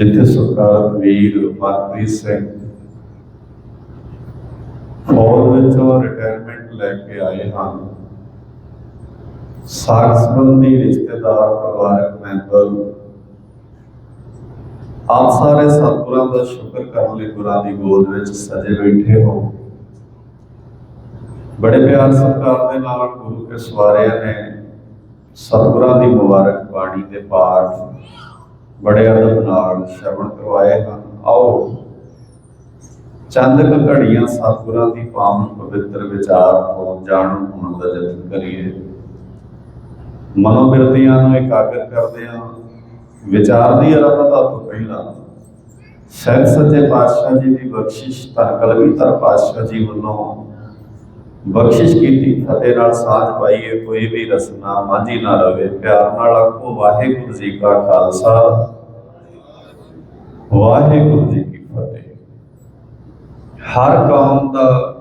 ਜਿੱਥੇ ਸਰਕਾਰ ਵੀਰ ਮਨਪ੍ਰੀਤ ਸਿੰਘ ਫੌਜ ਵਿੱਚੋਂ ਰਿਟਾਇਰਮੈਂਟ ਲੈ ਕੇ ਆਏ ਹਨ। ਸਾਖ ਸੰਬੰਧੀ ਰਿਸ਼ਤੇਦਾਰ, ਪਰਿਵਾਰਕ ਮੈਂਬਰ ਆਪ ਸਾਰੇ ਸਤਿਗੁਰਾਂ ਦਾ ਸ਼ੁਕਰ ਕਰਨ ਲਈ ਗੁਰਾਂ ਦੀ ਗੋਦ ਵਿੱਚ ਸਜੇ ਬੈਠੇ ਹੋ। ਬੜੇ ਪਿਆਰ ਸਤਿਕਾਰ ਦੇ ਨਾਲ ਗੁਰੂ ਕੇ ਸਵਾਰਿਆਂ ਨੇ ਸਤਿਗੁਰਾਂ ਦੀ ਮੁਬਾਰਕ ਬਾਣੀ ਦੇ ਪਾਠ ਬੜੇ ਅਦਬ ਨਾਲ ਸ਼ਰਵਣ ਕਰਵਾਏ ਹਨ। ਆਓ, ਚੰਦ ਕੁ ਘੜੀਆਂ ਸਤਿਗੁਰਾਂ ਦੀ ਪਾਵਨ ਪਵਿੱਤਰ ਵਿਚਾਰ ਤੋਂ ਜਾਣੂ ਹੋਣ ਦਾ ਯਤਨ ਕਰੀਏ। ਮਨੋਬਿਰਤੀਆਂ ਨੂੰ ਇਕਾਗਰ ਕਰਦੇ ਹਾਂ। ਵਿਚਾਰ ਦੀ ਆਰੰਭਤਾ ਤੋਂ ਪਹਿਲਾਂ ਸਹਿਬ ਸੱਚੇ ਪਾਤਸ਼ਾਹ ਜੀ ਦੀ ਬਖਸ਼ਿਸ਼ ਧੰਨ ਕਲਗੀਧਰ ਪਾਤਸ਼ਾਹ ਜੀ ਵੱਲੋਂ ਬਖਸ਼ਿਸ਼ ਕੀਤੀ, ਫਤਿਹ ਨਾਲ ਸਾਥ ਪਾਈਏ, ਕੋਈ ਵੀ ਰਸਨਾ ਮਾਝੀ ਨਾ ਰਵੇ, ਪਿਆਰ ਨਾਲ ਆਖੋ, ਵਾਹਿਗੁਰੂ ਜੀ ਕਾ ਖਾਲਸਾ। ਵਾਹਿਗੁਰੂ ਜੀ ਕੀ ਫਤਿਹ। ਹਰ ਕੌਮ ਦਾ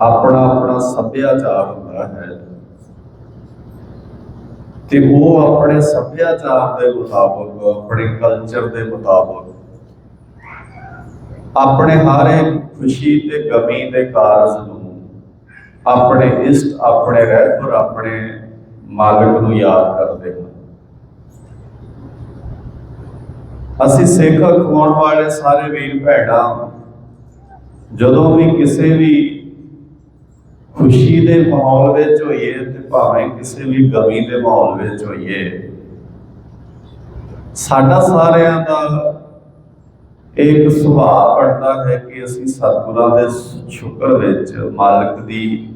ਆਪਣਾ ਆਪਣਾ ਸੱਭਿਆਚਾਰ ਹੁੰਦਾ ਹੈ। ਤੇ ਉਹ ਆਪਣੇ ਸੱਭਿਆਚਾਰ ਦੇ ਮੁਤਾਬਕ, ਆਪਣੇ ਕਲਚਰ ਦੇ ਮੁਤਾਬਕ, ਆਪਣੇ ਹਾਰੇ ਖੁਸ਼ੀ ਤੇ ਗਮੀ ਦੇ ਕਾਰਜ ਆਪਣੇ ਇਸ਼ਟ ਆਪਣੇ ਰਹਿਬਰ ਆਪਣੇ ਮਾਲਕ ਨੂੰ ਯਾਦ ਕਰਦੇ ਹਨ ਅਸੀਂ ਸਿੱਖ ਖਵਾਉਣ ਵਾਲੇ ਸਾਰੇ ਵੀਰ ਭੈਣਾਂ, ਜਦੋਂ ਵੀ ਕਿਸੇ ਵੀ ਖੁਸ਼ੀ ਦੇ ਮਾਹੌਲ ਵਿੱਚ ਹੋਈਏ ਤੇ ਭਾਵੇਂ ਕਿਸੇ ਵੀ ਗਮੀ ਦੇ ਮਾਹੌਲ ਵਿੱਚ ਹੋਈਏ, ਸਾਡਾ ਸਾਰਿਆਂ ਦਾ ਇੱਕ ਸੁਭਾਅ ਬਣਦਾ ਹੈ ਕਿ ਅਸੀਂ ਸਤਿਗੁਰਾਂ ਦੇ ਸ਼ੁਕਰ ਵਿੱਚ ਮਾਲਕ ਦੀ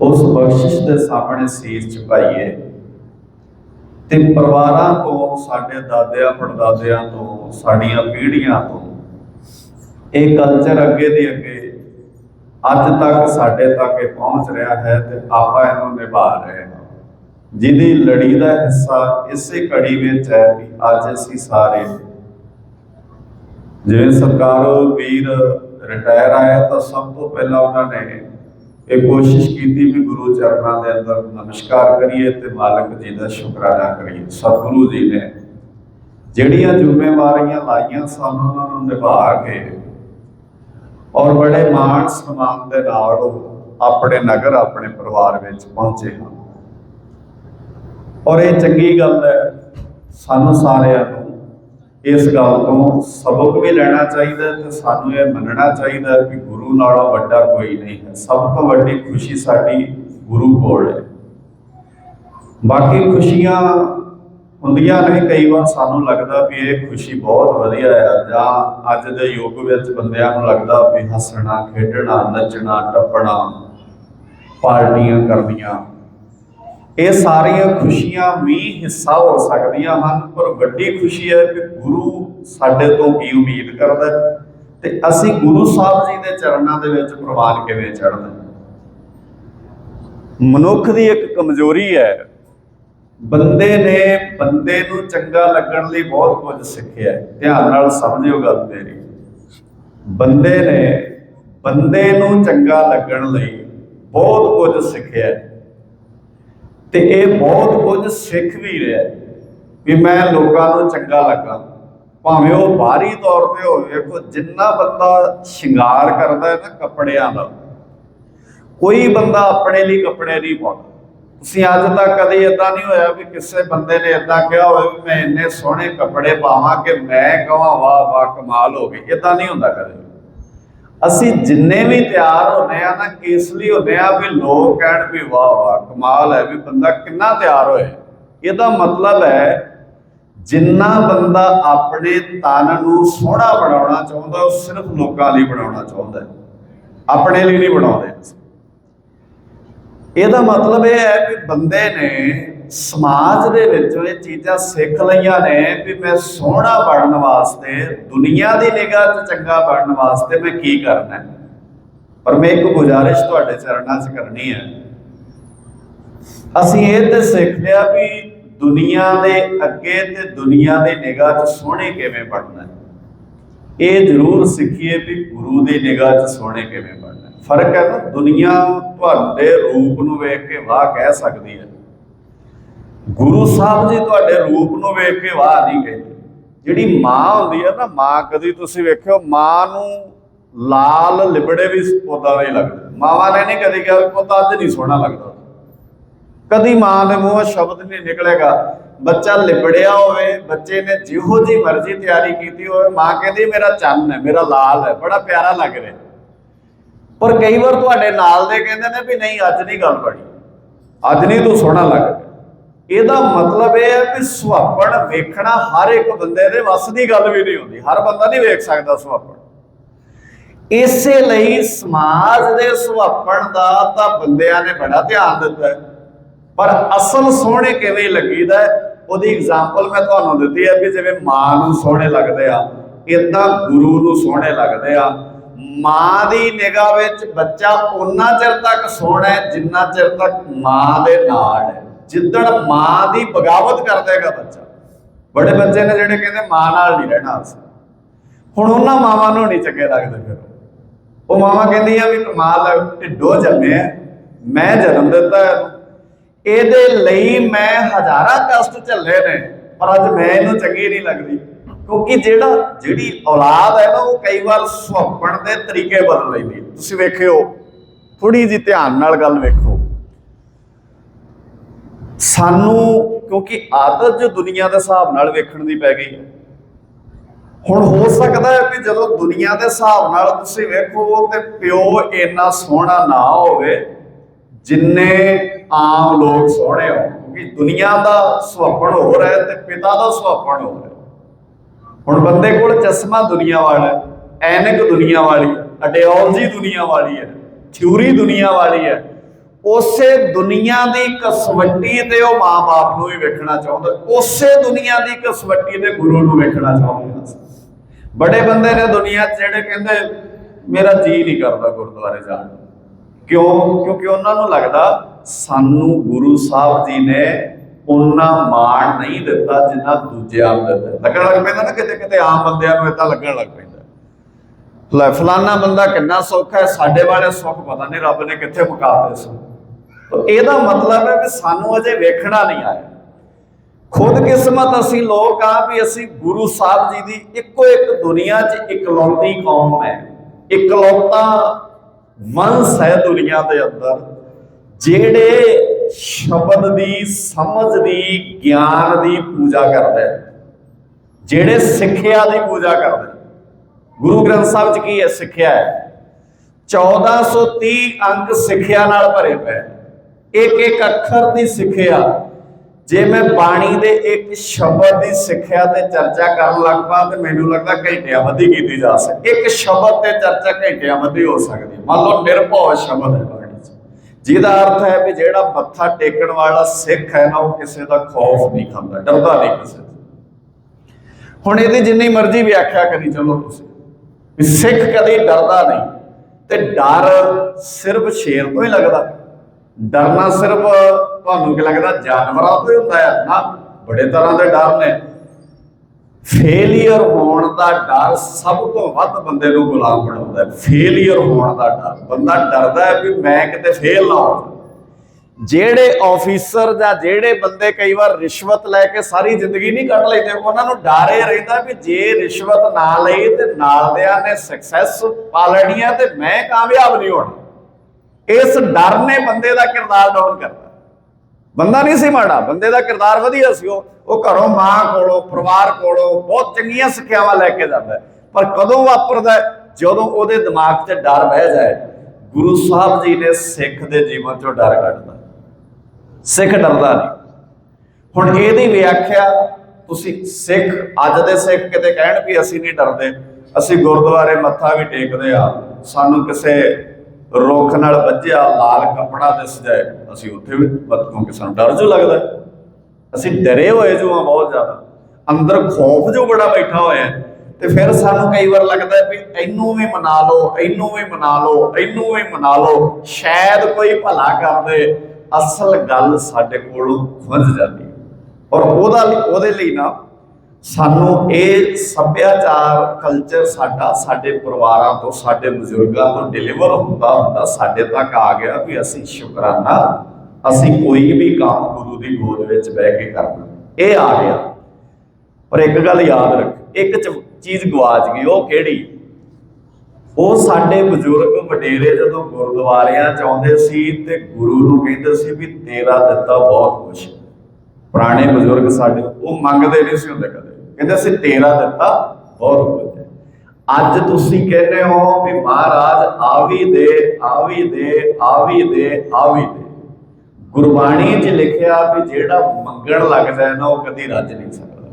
ਉਸ ਬਖਸ਼ਿਸ਼ ਦੇ ਸਾਹਮਣੇ ਸੀਸ ਝੁਕਾਈਏ ਤੇ ਪਰਿਵਾਰਾਂ ਤੋਂ, ਸਾਡੇ ਦਾਦਿਆਂ, ਪੜਦਾਦਿਆਂ ਤੋਂ, ਸਾਡੀਆਂ ਪੀੜ੍ਹੀਆਂ ਤੋਂ, ਇਹ ਕਲਚਰ ਅੱਗੇ ਦੀ ਅੱਗੇ ਅੱਜ ਤੱਕ ਸਾਡੇ ਤੱਕ ਇਹ ਪਹੁੰਚ ਰਿਹਾ ਹੈ ਤੇ ਆਪਾਂ ਇਹਨੂੰ ਨਿਭਾ ਰਹੇ ਹਾਂ। ਜਿਹਦੀ ਲੜੀ ਦਾ ਹਿੱਸਾ ਇਸੇ ਕੜੀ ਵਿੱਚ ਹੈ ਵੀ ਅੱਜ ਅਸੀਂ ਸਾਰੇ ਜਿਵੇਂ ਸਰਕਾਰੋਂ, ਵੀਰ ਰਿਟਾਇਰ ਆਇਆ ਤਾਂ ਸਭ ਤੋਂ ਪਹਿਲਾਂ ਉਹਨਾਂ ਨੇ ਇਹ ਕੋਸ਼ਿਸ਼ ਕੀਤੀ ਵੀ ਗੁਰੂ ਚਰਨਾਂ ਦੇ ਅੰਦਰ ਨਮਸਕਾਰ ਕਰੀਏ ਤੇ ਮਾਲਕ ਜੀ ਦਾ ਸ਼ੁਕਰਾਨਾ ਕਰੀਏ। ਸਤਿਗੁਰੂ ਜੀ ਨੇ ਜਿਹੜੀਆਂ ਜ਼ਿੰਮੇਵਾਰੀਆਂ ਲਾਈਆਂ ਸਨ, ਉਹਨਾਂ ਨੂੰ ਨਿਭਾ ਕੇ ਔਰ ਬੜੇ ਮਾਣ ਸਨਮਾਨ ਦੇ ਨਾਲ ਆਪਣੇ ਨਗਰ, ਆਪਣੇ ਪਰਿਵਾਰ ਵਿੱਚ ਪਹੁੰਚੇ ਹਨ। ਔਰ ਇਹ ਚੰਗੀ ਗੱਲ ਹੈ, ਸਾਨੂੰ ਸਾਰਿਆਂ ਨੂੰ ਇਸ ਗੱਲ ਤੋਂ ਸਬਕ ਵੀ ਲੈਣਾ ਚਾਹੀਦਾ ਤੇ ਸਾਨੂੰ ਇਹ ਮੰਨਣਾ ਚਾਹੀਦਾ ਹੈ ਕਿ ਗੁਰੂ ਨਾਲੋਂ ਵੱਡਾ ਕੋਈ ਨਹੀਂ ਹੈ। ਸਭ ਤੋਂ ਵੱਡੀ ਖੁਸ਼ੀ ਸਾਡੀ ਗੁਰੂ ਕੋਲ ਹੈ। ਬਾਕੀ ਖੁਸ਼ੀਆਂ ਹੁੰਦੀਆਂ ਨੇ, ਕਈ ਵਾਰ ਸਾਨੂੰ ਲੱਗਦਾ ਵੀ ਇਹ ਖੁਸ਼ੀ ਬਹੁਤ ਵਧੀਆ ਹੈ। ਜਾਂ ਅੱਜ ਦੇ ਯੁੱਗ ਵਿੱਚ ਬੰਦਿਆਂ ਨੂੰ ਲੱਗਦਾ ਵੀ ਹੱਸਣਾ, ਖੇਡਣਾ, ਨੱਚਣਾ, ਟੱਪਣਾ, ਪਾਰਟੀਆਂ ਕਰਨੀਆਂ, ਇਹ ਸਾਰੀਆਂ ਖੁਸ਼ੀਆਂ ਵੀ ਹਿੱਸਾ ਹੋ ਸਕਦੀਆਂ ਹਨ। ਪਰ ਵੱਡੀ ਖੁਸ਼ੀ ਹੈ ਕਿ ਗੁਰੂ ਸਾਡੇ ਤੋਂ ਕੀ ਉਮੀਦ ਕਰਦਾ ਤੇ ਅਸੀਂ ਗੁਰੂ ਸਾਹਿਬ ਜੀ ਦੇ ਚਰਨਾਂ ਦੇ ਵਿੱਚ ਪ੍ਰਵਾਨ ਕਿਵੇਂ ਚੜ੍ਹਦੇ? ਮਨੁੱਖ ਦੀ ਇੱਕ ਕਮਜ਼ੋਰੀ ਹੈ, ਬੰਦੇ ਨੇ ਬੰਦੇ ਨੂੰ ਚੰਗਾ ਲੱਗਣ ਲਈ ਬਹੁਤ ਕੁਝ ਸਿੱਖਿਆ ਧਿਆਨ ਨਾਲ ਸਮਝਿਓ ਗੱਲ ਮੇਰੀ। ਬੰਦੇ ਨੇ ਬੰਦੇ ਨੂੰ ਚੰਗਾ ਲੱਗਣ ਲਈ ਬਹੁਤ ਕੁਝ ਸਿੱਖਿਆ ਤੇ ਇਹ ਬਹੁਤ ਕੁਝ ਸਿੱਖ ਵੀ ਰਿਹਾ ਵੀ ਮੈਂ ਲੋਕਾਂ ਨੂੰ ਚੰਗਾ ਲੱਗਾ। ਭਾਵੇਂ ਉਹ ਬਾਹਰੀ ਤੌਰ ਤੇ ਹੋਵੇ, ਵੇਖੋ, ਜਿੰਨਾ ਬੰਦਾ ਸ਼ਿੰਗਾਰ ਕਰਦਾ ਹੈ ਨਾ ਕੱਪੜਿਆਂ ਦਾ, ਕੋਈ ਬੰਦਾ ਆਪਣੇ ਲਈ ਕੱਪੜੇ ਨਹੀਂ ਪਾਉਂਦਾ। ਤੁਸੀਂ ਅੱਜ ਤੱਕ ਕਦੇ ਇਦਾਂ ਨਹੀਂ ਹੋਇਆ ਵੀ ਕਿਸੇ ਬੰਦੇ ਨੇ ਇਦਾਂ ਕਿਹਾ ਹੋਵੇ ਵੀ ਮੈਂ ਇੰਨੇ ਸੋਹਣੇ ਕੱਪੜੇ ਪਾਵਾਂ ਕਿ ਮੈਂ ਕਹਾਂ, ਵਾਹ ਵਾਹ, ਕਮਾਲ ਹੋ ਗਈ। ਇਦਾਂ ਨਹੀਂ ਹੁੰਦਾ ਕਦੇ। ਅਸੀਂ ਜਿੰਨੇ ਵੀ ਤਿਆਰ ਹੁੰਦੇ ਆ ਨਾ ਕਿਸ ਲਈ ਹੁੰਦੇ ਆ ਵੀ ਲੋਕ ਕਹਿਣ ਵੀ ਵਾਹ ਵਾਹ, ਕਮਾਲ ਹੈ ਵੀ ਬੰਦਾ ਕਿੰਨਾ ਤਿਆਰ ਹੋਇਆ। ਇਹਦਾ ਮਤਲਬ ਹੈ ਜਿੰਨਾ ਬੰਦਾ ਆਪਣੇ ਤਨ ਨੂੰ ਸੋਹਣਾ ਬਣਾਉਣਾ ਚਾਹੁੰਦਾ, ਉਹ ਸਿਰਫ ਲੋਕਾਂ ਲਈ ਬਣਾਉਣਾ ਚਾਹੁੰਦਾ ਹੈ। ਆਪਣੇ ਲਈ ਨਹੀਂ ਬਣਾਉਂਦੇ। ਇਹਦਾ ਮਤਲਬ ਇਹ ਹੈ ਕਿ ਬੰਦੇ ਨੇ ਸਮਾਜ ਦੇ ਵਿੱਚ ਇਹ ਚੀਜ਼ਾਂ ਸਿੱਖ ਲਈਆਂ ਨੇ ਵੀ ਮੈਂ ਸੋਹਣਾ ਬਣਨ ਵਾਸਤੇ, ਦੁਨੀਆ ਦੀ ਨਿਗਾਹ 'ਚ ਚੰਗਾ ਬਣਨ ਵਾਸਤੇ ਮੈਂ ਕੀ ਕਰਨਾ ਹੈ? ਪਰ ਮੈਂ ਇੱਕ ਗੁਜ਼ਾਰਿਸ਼ ਤੁਹਾਡੇ ਚਰਨਾਂ 'ਚ ਕਰਨੀ ਹੈ। ਅਸੀਂ ਇਹ ਤੇ ਸਿੱਖ ਲਿਆ ਵੀ ਦੁਨੀਆ ਦੇ ਅੱਗੇ ਤੇ ਦੁਨੀਆ ਦੀ ਨਿਗਾਹ 'ਚ ਸੋਹਣੇ ਕਿਵੇਂ ਬਣਨਾ ਇਹ ਜ਼ਰੂਰ ਸਿੱਖੀਏ ਵੀ ਗੁਰੂ ਦੀ ਨਿਗਾਹ 'ਚ ਸੋਹਣੇ ਕਿਵੇਂ ਬਣਨਾ ਫ਼ਰਕ ਹੈ ਨਾ, ਦੁਨੀਆ ਤੁਹਾਡੇ ਰੂਪ ਨੂੰ ਵੇਖ ਕੇ ਵਾਹ ਕਹਿ ਸਕਦੀ ਹੈ। ਗੁਰੂ ਸਾਹਿਬ ਜੀ ਤੁਹਾਡੇ ਰੂਪ ਨੂੰ ਵੇਖ ਕੇ ਵਾਹ ਨਹੀਂ ਕਹਿੰਦੇ। ਜਿਹੜੀ ਮਾਂ ਹੁੰਦੀ ਹੈ ਨਾ, ਮਾਂ ਕਦੀ ਤੁਸੀਂ ਵੇਖਿਓ, ਮਾਂ ਨੂੰ ਲਾਲ ਲਿਬੜੇ ਵੀ ਉਦਾਂ ਨਹੀਂ ਹੀ ਲੱਗਦੇ। ਮਾਵਾਂ ਨੇ ਨਹੀਂ ਕਦੇ ਕਿਹਾ ਵੀ ਪੁੱਤ ਅੱਜ ਨਹੀਂ ਸੋਹਣਾ ਲੱਗਦਾ। ਕਦੀ ਮਾਂ ਦੇ ਮੂੰਹੋਂ ਸ਼ਬਦ ਨਹੀਂ ਨਿਕਲੇਗਾ। ਬੱਚਾ ਲਿਬੜਿਆ ਹੋਵੇ, ਬੱਚੇ ਨੇ ਜਿਹੋ ਜੀ ਮਰਜ਼ੀ ਤਿਆਰੀ ਕੀਤੀ ਹੋਵੇ, ਮਾਂ ਕਹਿੰਦੀ, ਮੇਰਾ ਚੰਨ ਹੈ, ਮੇਰਾ ਲਾਲ ਹੈ, ਬੜਾ ਪਿਆਰਾ ਲੱਗ ਰਿਹਾ ਪਰ ਕਈ ਵਾਰ ਤੁਹਾਡੇ ਨਾਲ ਦੇ ਕਹਿੰਦੇ ਨੇ ਵੀ ਨਹੀਂ, ਅੱਜ ਨਹੀਂ ਗੱਲ ਬਣੀ। ਅੱਜ ਨਹੀਂ, ਤੂੰ ਸੋਹਣਾ ਲੱਗ ਇਹਦਾ ਮਤਲਬ ਇਹ ਹੈ ਵੀ ਸੁਹਾਪਣ ਵੇਖਣਾ ਹਰ ਇੱਕ ਬੰਦੇ ਦੇ ਵੱਸ ਦੀ ਗੱਲ ਵੀ ਨਹੀਂ ਹੁੰਦੀ। ਹਰ ਬੰਦਾ ਨਹੀਂ ਵੇਖ ਸਕਦਾ ਸੁਹਾਪਣ ਇਸੇ ਲਈ ਸਮਾਜ ਦੇ ਸੁਹਾਪਣ ਦਾ ਤਾਂ ਬੰਦਿਆਂ ਨੇ ਬੜਾ ਧਿਆਨ ਦਿੱਤਾ ਹੈ। ਪਰ ਅਸਲ ਸੋਹਣੇ ਕਿਵੇਂ ਲੱਗੀਦਾ ਹੈ, ਉਹਦੀ ਐਗਜ਼ਾਮਪਲ ਮੈਂ ਤੁਹਾਨੂੰ ਦਿੱਤੀ ਹੈ ਵੀ ਜਿਵੇਂ ਮਾਂ ਨੂੰ ਸੋਹਣੇ ਲੱਗਦੇ ਆ ਇਦਾਂ ਗੁਰੂ ਨੂੰ ਸੋਹਣੇ ਲੱਗਦੇ ਆ। ਮਾਂ ਦੀ ਨਿਗਾਹ ਵਿੱਚ ਬੱਚਾ ਉਨਾ ਚਿਰ ਤੱਕ ਸੋਹਣਾ ਹੈ ਜਿੰਨਾ ਚਿਰ ਤੱਕ ਮਾਂ ਦੇ ਨਾਲ ਹੈ। ਜਿੱਦਣ ਮਾਂ ਦੀ ਬਗਾਵਤ ਕਰ ਦੇਗਾ ਬੱਚਾ ਬੜੇ ਬੱਚੇ ਨੇ ਜਿਹੜੇ ਕਹਿੰਦੇ ਮਾਂ ਨਾਲ ਨਹੀਂ ਰਹਿਣਾ ਅਸੀਂ। ਹੁਣ ਉਹਨਾਂ ਮਾਵਾਂ ਨੂੰ ਨਹੀਂ ਚੰਗੇ ਲੱਗਦੇ ਫਿਰ। ਉਹ ਮਾਵਾਂ ਕਹਿੰਦੀਆਂ ਵੀ ਕਮਾਲ ਹੈ ਢਿੱਡੋ ਜੰਮਿਆ ਮੈਂ ਜਨਮ ਦਿੱਤਾ ਇਹਨੂੰ ਇਹਦੇ ਲਈ ਮੈਂ ਹਜ਼ਾਰਾਂ ਕਸ਼ਟ ਝੱਲੇ ਨੇ, ਪਰ ਅੱਜ ਮੈਂ ਇਹਨੂੰ ਚੰਗੀ ਨਹੀਂ ਲੱਗਦੀ। ਕਿਉਂਕਿ ਜਿਹੜਾ, ਜਿਹੜੀ ਔਲਾਦ ਹੈ ਨਾ, ਉਹ ਕਈ ਵਾਰ ਸੁਹੱਪਣ ਦੇ ਤਰੀਕੇ ਬਦਲ ਲੈਂਦੀ ਤੁਸੀਂ ਵੇਖਿਓ ਥੋੜੀ ਜਿਹੀ ਧਿਆਨ ਨਾਲ ਗੱਲ ਵੇਖੋ। ਸਾਨੂੰ, ਕਿਉਂਕਿ ਆਦਤ ਜੋ ਦੁਨੀਆ ਦੇ ਹਿਸਾਬ ਨਾਲ ਵੇਖਣ ਦੀ ਪੈ ਗਈ। ਹੈ ਹੁਣ ਹੋ ਸਕਦਾ ਹੈ ਕਿ ਜਦੋਂ ਦੁਨੀਆ ਦੇ ਹਿਸਾਬ ਨਾਲ ਤੁਸੀਂ ਵੇਖੋ ਤੇ ਪਿਓ ਇੰਨਾ ਸੋਹਣਾ ਨਾ ਹੋਵੇ, ਜਿੰਨੇ ਆਮ ਲੋਕ ਸੋਹਣੇ ਹੋ, ਕਿਉਂਕਿ ਦੁਨੀਆ ਦਾ ਸੁਹੱਪਣ ਹੋ ਰਿਹਾ ਤੇ ਪਿਤਾ ਦਾ ਸੁਹੱਪਣ ਹੋ ਰਿਹਾ ਹੁਣ ਬੰਦੇ ਕੋਲ ਚਸ਼ਮਾ ਦੁਨੀਆ ਵਾਲਾ ਐਨਕ ਦੁਨੀਆ ਵਾਲੀ ਆਈਡੀਓਲੋਜੀ ਦੁਨੀਆ ਵਾਲੀ ਹੈ, ਥਿਊਰੀ ਦੁਨੀਆ ਵਾਲੀ ਹੈ, ਉਸੇ ਦੁਨੀਆ ਦੀ ਕਸਵੱਟੀ ਤੇ ਉਹ ਮਾਂ-ਬਾਪ ਨੂੰ ਵੀ ਵੇਖਣਾ ਚਾਹੁੰਦਾ, ਉਸੇ ਦੁਨੀਆ ਦੀ ਕਸਵੱਟੀ ਤੇ ਗੁਰੂ ਨੂੰ ਵੇਖਣਾ ਚਾਹੁੰਦਾ ਸੀ ਬੜੇ ਬੰਦੇ ਨੇ ਦੁਨੀਆ 'ਚ ਜਿਹੜੇ ਕਹਿੰਦੇ, ਮੇਰਾ ਜੀ ਨਹੀਂ ਕਰਦਾ ਗੁਰਦੁਆਰੇ ਜਾਣ ਕਿਉਂ? ਕਿਉਂਕਿ ਉਹਨਾਂ ਨੂੰ ਲੱਗਦਾ ਸਾਨੂੰ ਗੁਰੂ ਸਾਹਿਬ ਜੀ ਨੇ ਉਹਨਾਂ ਮਾਣ ਨਹੀਂ ਦਿੱਤਾ ਜਿੰਨਾ ਦੂਜਿਆਂ ਨੂੰ ਦਿੱਤਾ। ਲੱਗਣ ਲੱਗ ਪੈਂਦਾ ਨਾ ਕਿਤੇ ਕਿਤੇ ਆਮ ਬੰਦਿਆਂ ਨੂੰ ਇਦਾਂ ਲੱਗਣ ਲੱਗ ਪੈਂਦਾ। ਲੈ, ਫਲਾਨਾ ਬੰਦਾ ਕਿੰਨਾ ਸੁੱਖ ਹੈ, ਸਾਡੇ ਵਾਲੇ ਸੁੱਖ ਪਤਾ ਨਹੀਂ ਰੱਬ ਨੇ ਕਿੱਥੇ ਮੁਕਾ ਸੀ। ਇਹਦਾ ਮਤਲਬ ਹੈ ਕਿ ਸਾਨੂੰ ਅਜੇ ਵੇਖਣਾ ਨਹੀਂ ਆਇਆ। ਖੁਦ ਕਿਸਮਤ ਅਸੀਂ ਲੋਕ ਆ ਵੀ ਅਸੀਂ ਗੁਰੂ ਸਾਹਿਬ ਜੀ ਦੀ ਇੱਕੋ ਇੱਕ ਦੁਨੀਆ 'ਚ ਇਕਲੌਤੀ ਕੌਮ ਹੈ। ਇਕਲੌਤਾ ਵੰਸ਼ ਹੈ ਦੁਨੀਆ ਦੇ ਅੰਦਰ। ਜਿਹੜੇ ਸ਼ਬਦ ਦੀ, ਸਮਝ ਦੀ, ਗਿਆਨ ਦੀ ਪੂਜਾ ਕਰਦੇ ਜਿਹੜੇ ਸਿੱਖਿਆ ਦੀ ਪੂਜਾ ਕਰਦੇ ਗੁਰੂ ਗ੍ਰੰਥ ਸਾਹਿਬ 'ਚ ਕੀ ਹੈ? ਸਿੱਖਿਆ ਹੈ। 1430 ਅੰਕ ਸਿੱਖਿਆ ਨਾਲ ਭਰੇ ਪਏ। ਇੱਕ ਇੱਕ ਅੱਖਰ ਦੀ ਸਿੱਖਿਆ। ਜੇ ਮੈਂ ਬਾਣੀ ਦੇ ਇੱਕ ਸ਼ਬਦ ਦੀ ਸਿੱਖਿਆ ਤੇ ਚਰਚਾ ਕਰਨ ਲੱਗ ਪਾ ਤੇ ਮੈਨੂੰ ਲੱਗਦਾ ਘੰਟਿਆਂ ਬੱਧੀ ਕੀਤੀ ਜਾ ਸਕਦੀ। ਇੱਕ ਸ਼ਬਦ ਤੇ ਚਰਚਾ ਘੰਟਿਆਂ ਬੱਧੀ ਹੋ ਸਕਦੀ। ਮੰਨ ਲਓ ਨਿਰਭਉ ਸ਼ਬਦ ਹੈ। ਜਿਹਦਾ ਅਰਥ ਹੈ ਵੀ ਜਿਹੜਾ ਮੱਥਾ ਟੇਕਣ ਵਾਲਾ ਸਿੱਖ ਹੈ ਨਾ, ਉਹ ਕਿਸੇ ਦਾ ਖੌਫ ਨਹੀਂ ਖਾਂਦਾ, ਡਰਦਾ ਨਹੀਂ ਕਿਸੇ ਤੋਂ। ਹੁਣ ਇਹਦੀ ਜਿੰਨੀ ਮਰਜ਼ੀ ਵਿਆਖਿਆ ਕਰੀ ਚਲੋ ਤੁਸੀਂ। ਵੀ ਸਿੱਖ ਕਦੇ ਡਰਦਾ ਨਹੀਂ, ਤੇ ਡਰ ਸਿਰਫ ਸ਼ੇਰ ਤੋਂ ਹੀ ਲੱਗਦਾ। ਡਰਨਾ ਸਿਰਫ ਤੁਹਾਨੂੰ ਕੀ ਲੱਗਦਾ, ਜਾਨਵਰਾਂ ਤੋਂ ਹੀ ਹੁੰਦਾ ਹੈ। ਨਾ, ਬੜੇ ਤਰ੍ਹਾਂ ਦੇ ਡਰ ਨੇ। ਫੇਲਿਅਰ ਹੋਣ ਦਾ ਡਰ ਸਭ ਤੋਂ ਵੱਧ ਬੰਦੇ ਨੂੰ ਗੁਲਾਮ ਬਣਾਉਂਦਾ ਹੈ। ਫੇਲਿਅਰ ਹੋਣ ਦਾ ਡਰ। ਬੰਦਾ ਡਰਦਾ ਹੈ ਵੀ ਮੈਂ ਕਿਤੇ ਫੇਲ ਨਾ ਹੋ ਜਿਹੜੇ ਆਫੀਸਰ ਜਾਂ ਜਿਹੜੇ ਬੰਦੇ ਕਈ ਵਾਰ ਰਿਸ਼ਵਤ ਲੈ ਕੇ ਸਾਰੀ ਜ਼ਿੰਦਗੀ ਨਹੀਂ ਕੱਢ ਲੈਂਦੇ, ਉਹਨਾਂ ਨੂੰ ਡਰ ਇਹ ਰਹਿੰਦਾ ਵੀ ਜੇ ਰਿਸ਼ਵਤ ਨਾ ਲਈ ਤੇ ਨਾਲਦਿਆਂ ਨੇ ਸਕਸੈਸ ਪਾ ਲੈਣੀ ਹੈ ਤੇ ਮੈਂ ਕਾਮਯਾਬ ਨਹੀਂ ਹੋਣਾ। ਇਸ ਡਰ ਨੇ ਬੰਦੇ ਦਾ ਕਿਰਦਾਰ ਡਾਊਨ ਕਰਦਾ ਬੰਦਾ ਨਹੀਂ ਸੀ ਮਾੜਾ, ਬੰਦੇ ਦਾ ਕਿਰਦਾਰ ਵਧੀਆ ਸੀ ਉਹ। ਉਹ ਘਰੋਂ ਮਾਂ ਕੋਲੋਂ, ਪਰਿਵਾਰ ਕੋਲੋਂ ਬਹੁਤ ਚੰਗੀਆਂ ਸਿੱਖਿਆਵਾਂ ਲੈ ਕੇ ਜਾਂਦਾ ਪਰ ਕਦੋਂ ਵਾਪਰਦਾ ਜਦੋਂ ਉਹਦੇ ਦਿਮਾਗ 'ਚ ਡਰ ਬਹਿ ਜਾਏ, ਗੁਰੂ ਸਾਹਿਬ ਜੀ ਨੇ ਸਿੱਖ ਦੇ ਜੀਵਨ 'ਚੋਂ ਡਰ ਕੱਢਦਾ। ਸਿੱਖ ਡਰਦਾ ਨਹੀਂ। ਹੁਣ ਇਹਦੀ ਵਿਆਖਿਆ, ਤੁਸੀਂ ਸਿੱਖ, ਅੱਜ ਦੇ ਸਿੱਖ ਕਿਤੇ ਕਹਿਣ ਵੀ ਅਸੀਂ ਨਹੀਂ ਡਰਦੇ। ਅਸੀਂ ਗੁਰਦੁਆਰੇ ਮੱਥਾ ਵੀ ਟੇਕਦੇ ਆ ਸਾਨੂੰ ਕਿਸੇ ਰੁੱਖ ਨਾਲ ਵੱਜਿਆ ਲਾਲ ਕੱਪੜਾ ਦਿਸ ਜਾਏ, ਅਸੀਂ ਉੱਥੇ ਵੀ ਕਿਉਂਕਿ ਸਾਨੂੰ ਡਰ ਜੋ ਲੱਗਦਾ ਅਸੀਂ ਡਰੇ ਹੋਏ ਜੋ ਆ ਬਹੁਤ ਜ਼ਿਆਦਾ। ਅੰਦਰ ਖੌਫ ਜੋ ਬੜਾ ਬੈਠਾ ਹੋਇਆ ਤੇ ਫਿਰ ਸਾਨੂੰ ਕਈ ਵਾਰ ਲੱਗਦਾ ਵੀ ਇਹਨੂੰ ਵੀ ਮਨਾ ਲਓ, ਇਹਨੂੰ ਵੀ ਮਨਾ ਲਓ, ਇਹਨੂੰ ਵੀ ਮਨਾ ਲਓ। ਸ਼ਾਇਦ ਕੋਈ ਭਲਾ ਕਰ ਦੇ ਅਸਲ ਗੱਲ ਸਾਡੇ ਕੋਲੋਂ ਖੁੰਝ ਜਾਂਦੀ। ਹੈ ਔਰ ਉਹਦਾ ਉਹਦੇ ਲਈ ਨਾ ਸਾਨੂੰ ਇਹ ਸੱਭਿਆਚਾਰ ਕਲਚਰ ਸਾਡਾ, ਸਾਡੇ ਪਰਿਵਾਰਾਂ ਤੋਂ, ਸਾਡੇ ਬਜ਼ੁਰਗਾਂ ਤੋਂ ਡਿਲੀਵਰ ਹੁੰਦਾ ਹੁੰਦਾ, ਸਾਡੇ ਤੱਕ ਆ ਗਿਆ ਵੀ ਅਸੀਂ ਸ਼ੁਕਰਾਨਾ, ਅਸੀਂ ਕੋਈ ਵੀ ਕੰਮ ਗੁਰੂ ਦੀ ਗੋਦ ਵਿੱਚ ਬਹਿ ਕੇ ਕਰਨਾ। ਇਹ ਆ ਗਿਆ। ਪਰ ਇੱਕ ਗੱਲ ਯਾਦ ਰੱਖ, ਇੱਕ ਚੀਜ਼ ਗਵਾਚ ਗਈ, ਉਹ ਕਿਹੜੀ? ਉਹ ਸਾਡੇ ਬਜ਼ੁਰਗ ਵਡੇਰੇ ਜਦੋਂ ਗੁਰਦੁਆਰਿਆਂ ਚ ਆਉਂਦੇ ਸੀ ਤੇ ਗੁਰੂ ਨੂੰ ਕਹਿੰਦੇ ਸੀ ਵੀ ਤੇਰਾ ਦਿੱਤਾ ਬਹੁਤ ਕੁਛ। ਪੁਰਾਣੇ ਬਜ਼ੁਰਗ ਸਾਡੇ ਉਹ ਮੰਗਦੇ ਨਹੀਂ ਸੀ ਹੁੰਦੇ ਕਦੇ। ਕਹਿੰਦੇ ਸੀ ਤੇਰਾ ਦਿੱਤਾ, ਬਹੁਤ ਕੁਝ ਹੈ ਅੱਜ ਤੁਸੀਂ ਕਹਿੰਦੇ ਹੋ ਵੀ ਮਹਾਰਾਜ ਆ ਦੇ ਆ ਦੇ ਆ ਦੇ ਆ ਦੇ। ਗੁਰਬਾਣੀ 'ਚ ਲਿਖਿਆ ਵੀ ਜਿਹੜਾ ਮੰਗਣ ਲੱਗ ਜਾਏ ਨਾ, ਉਹ ਕਦੀ ਰੱਜ ਨਹੀਂ ਸਕਦਾ।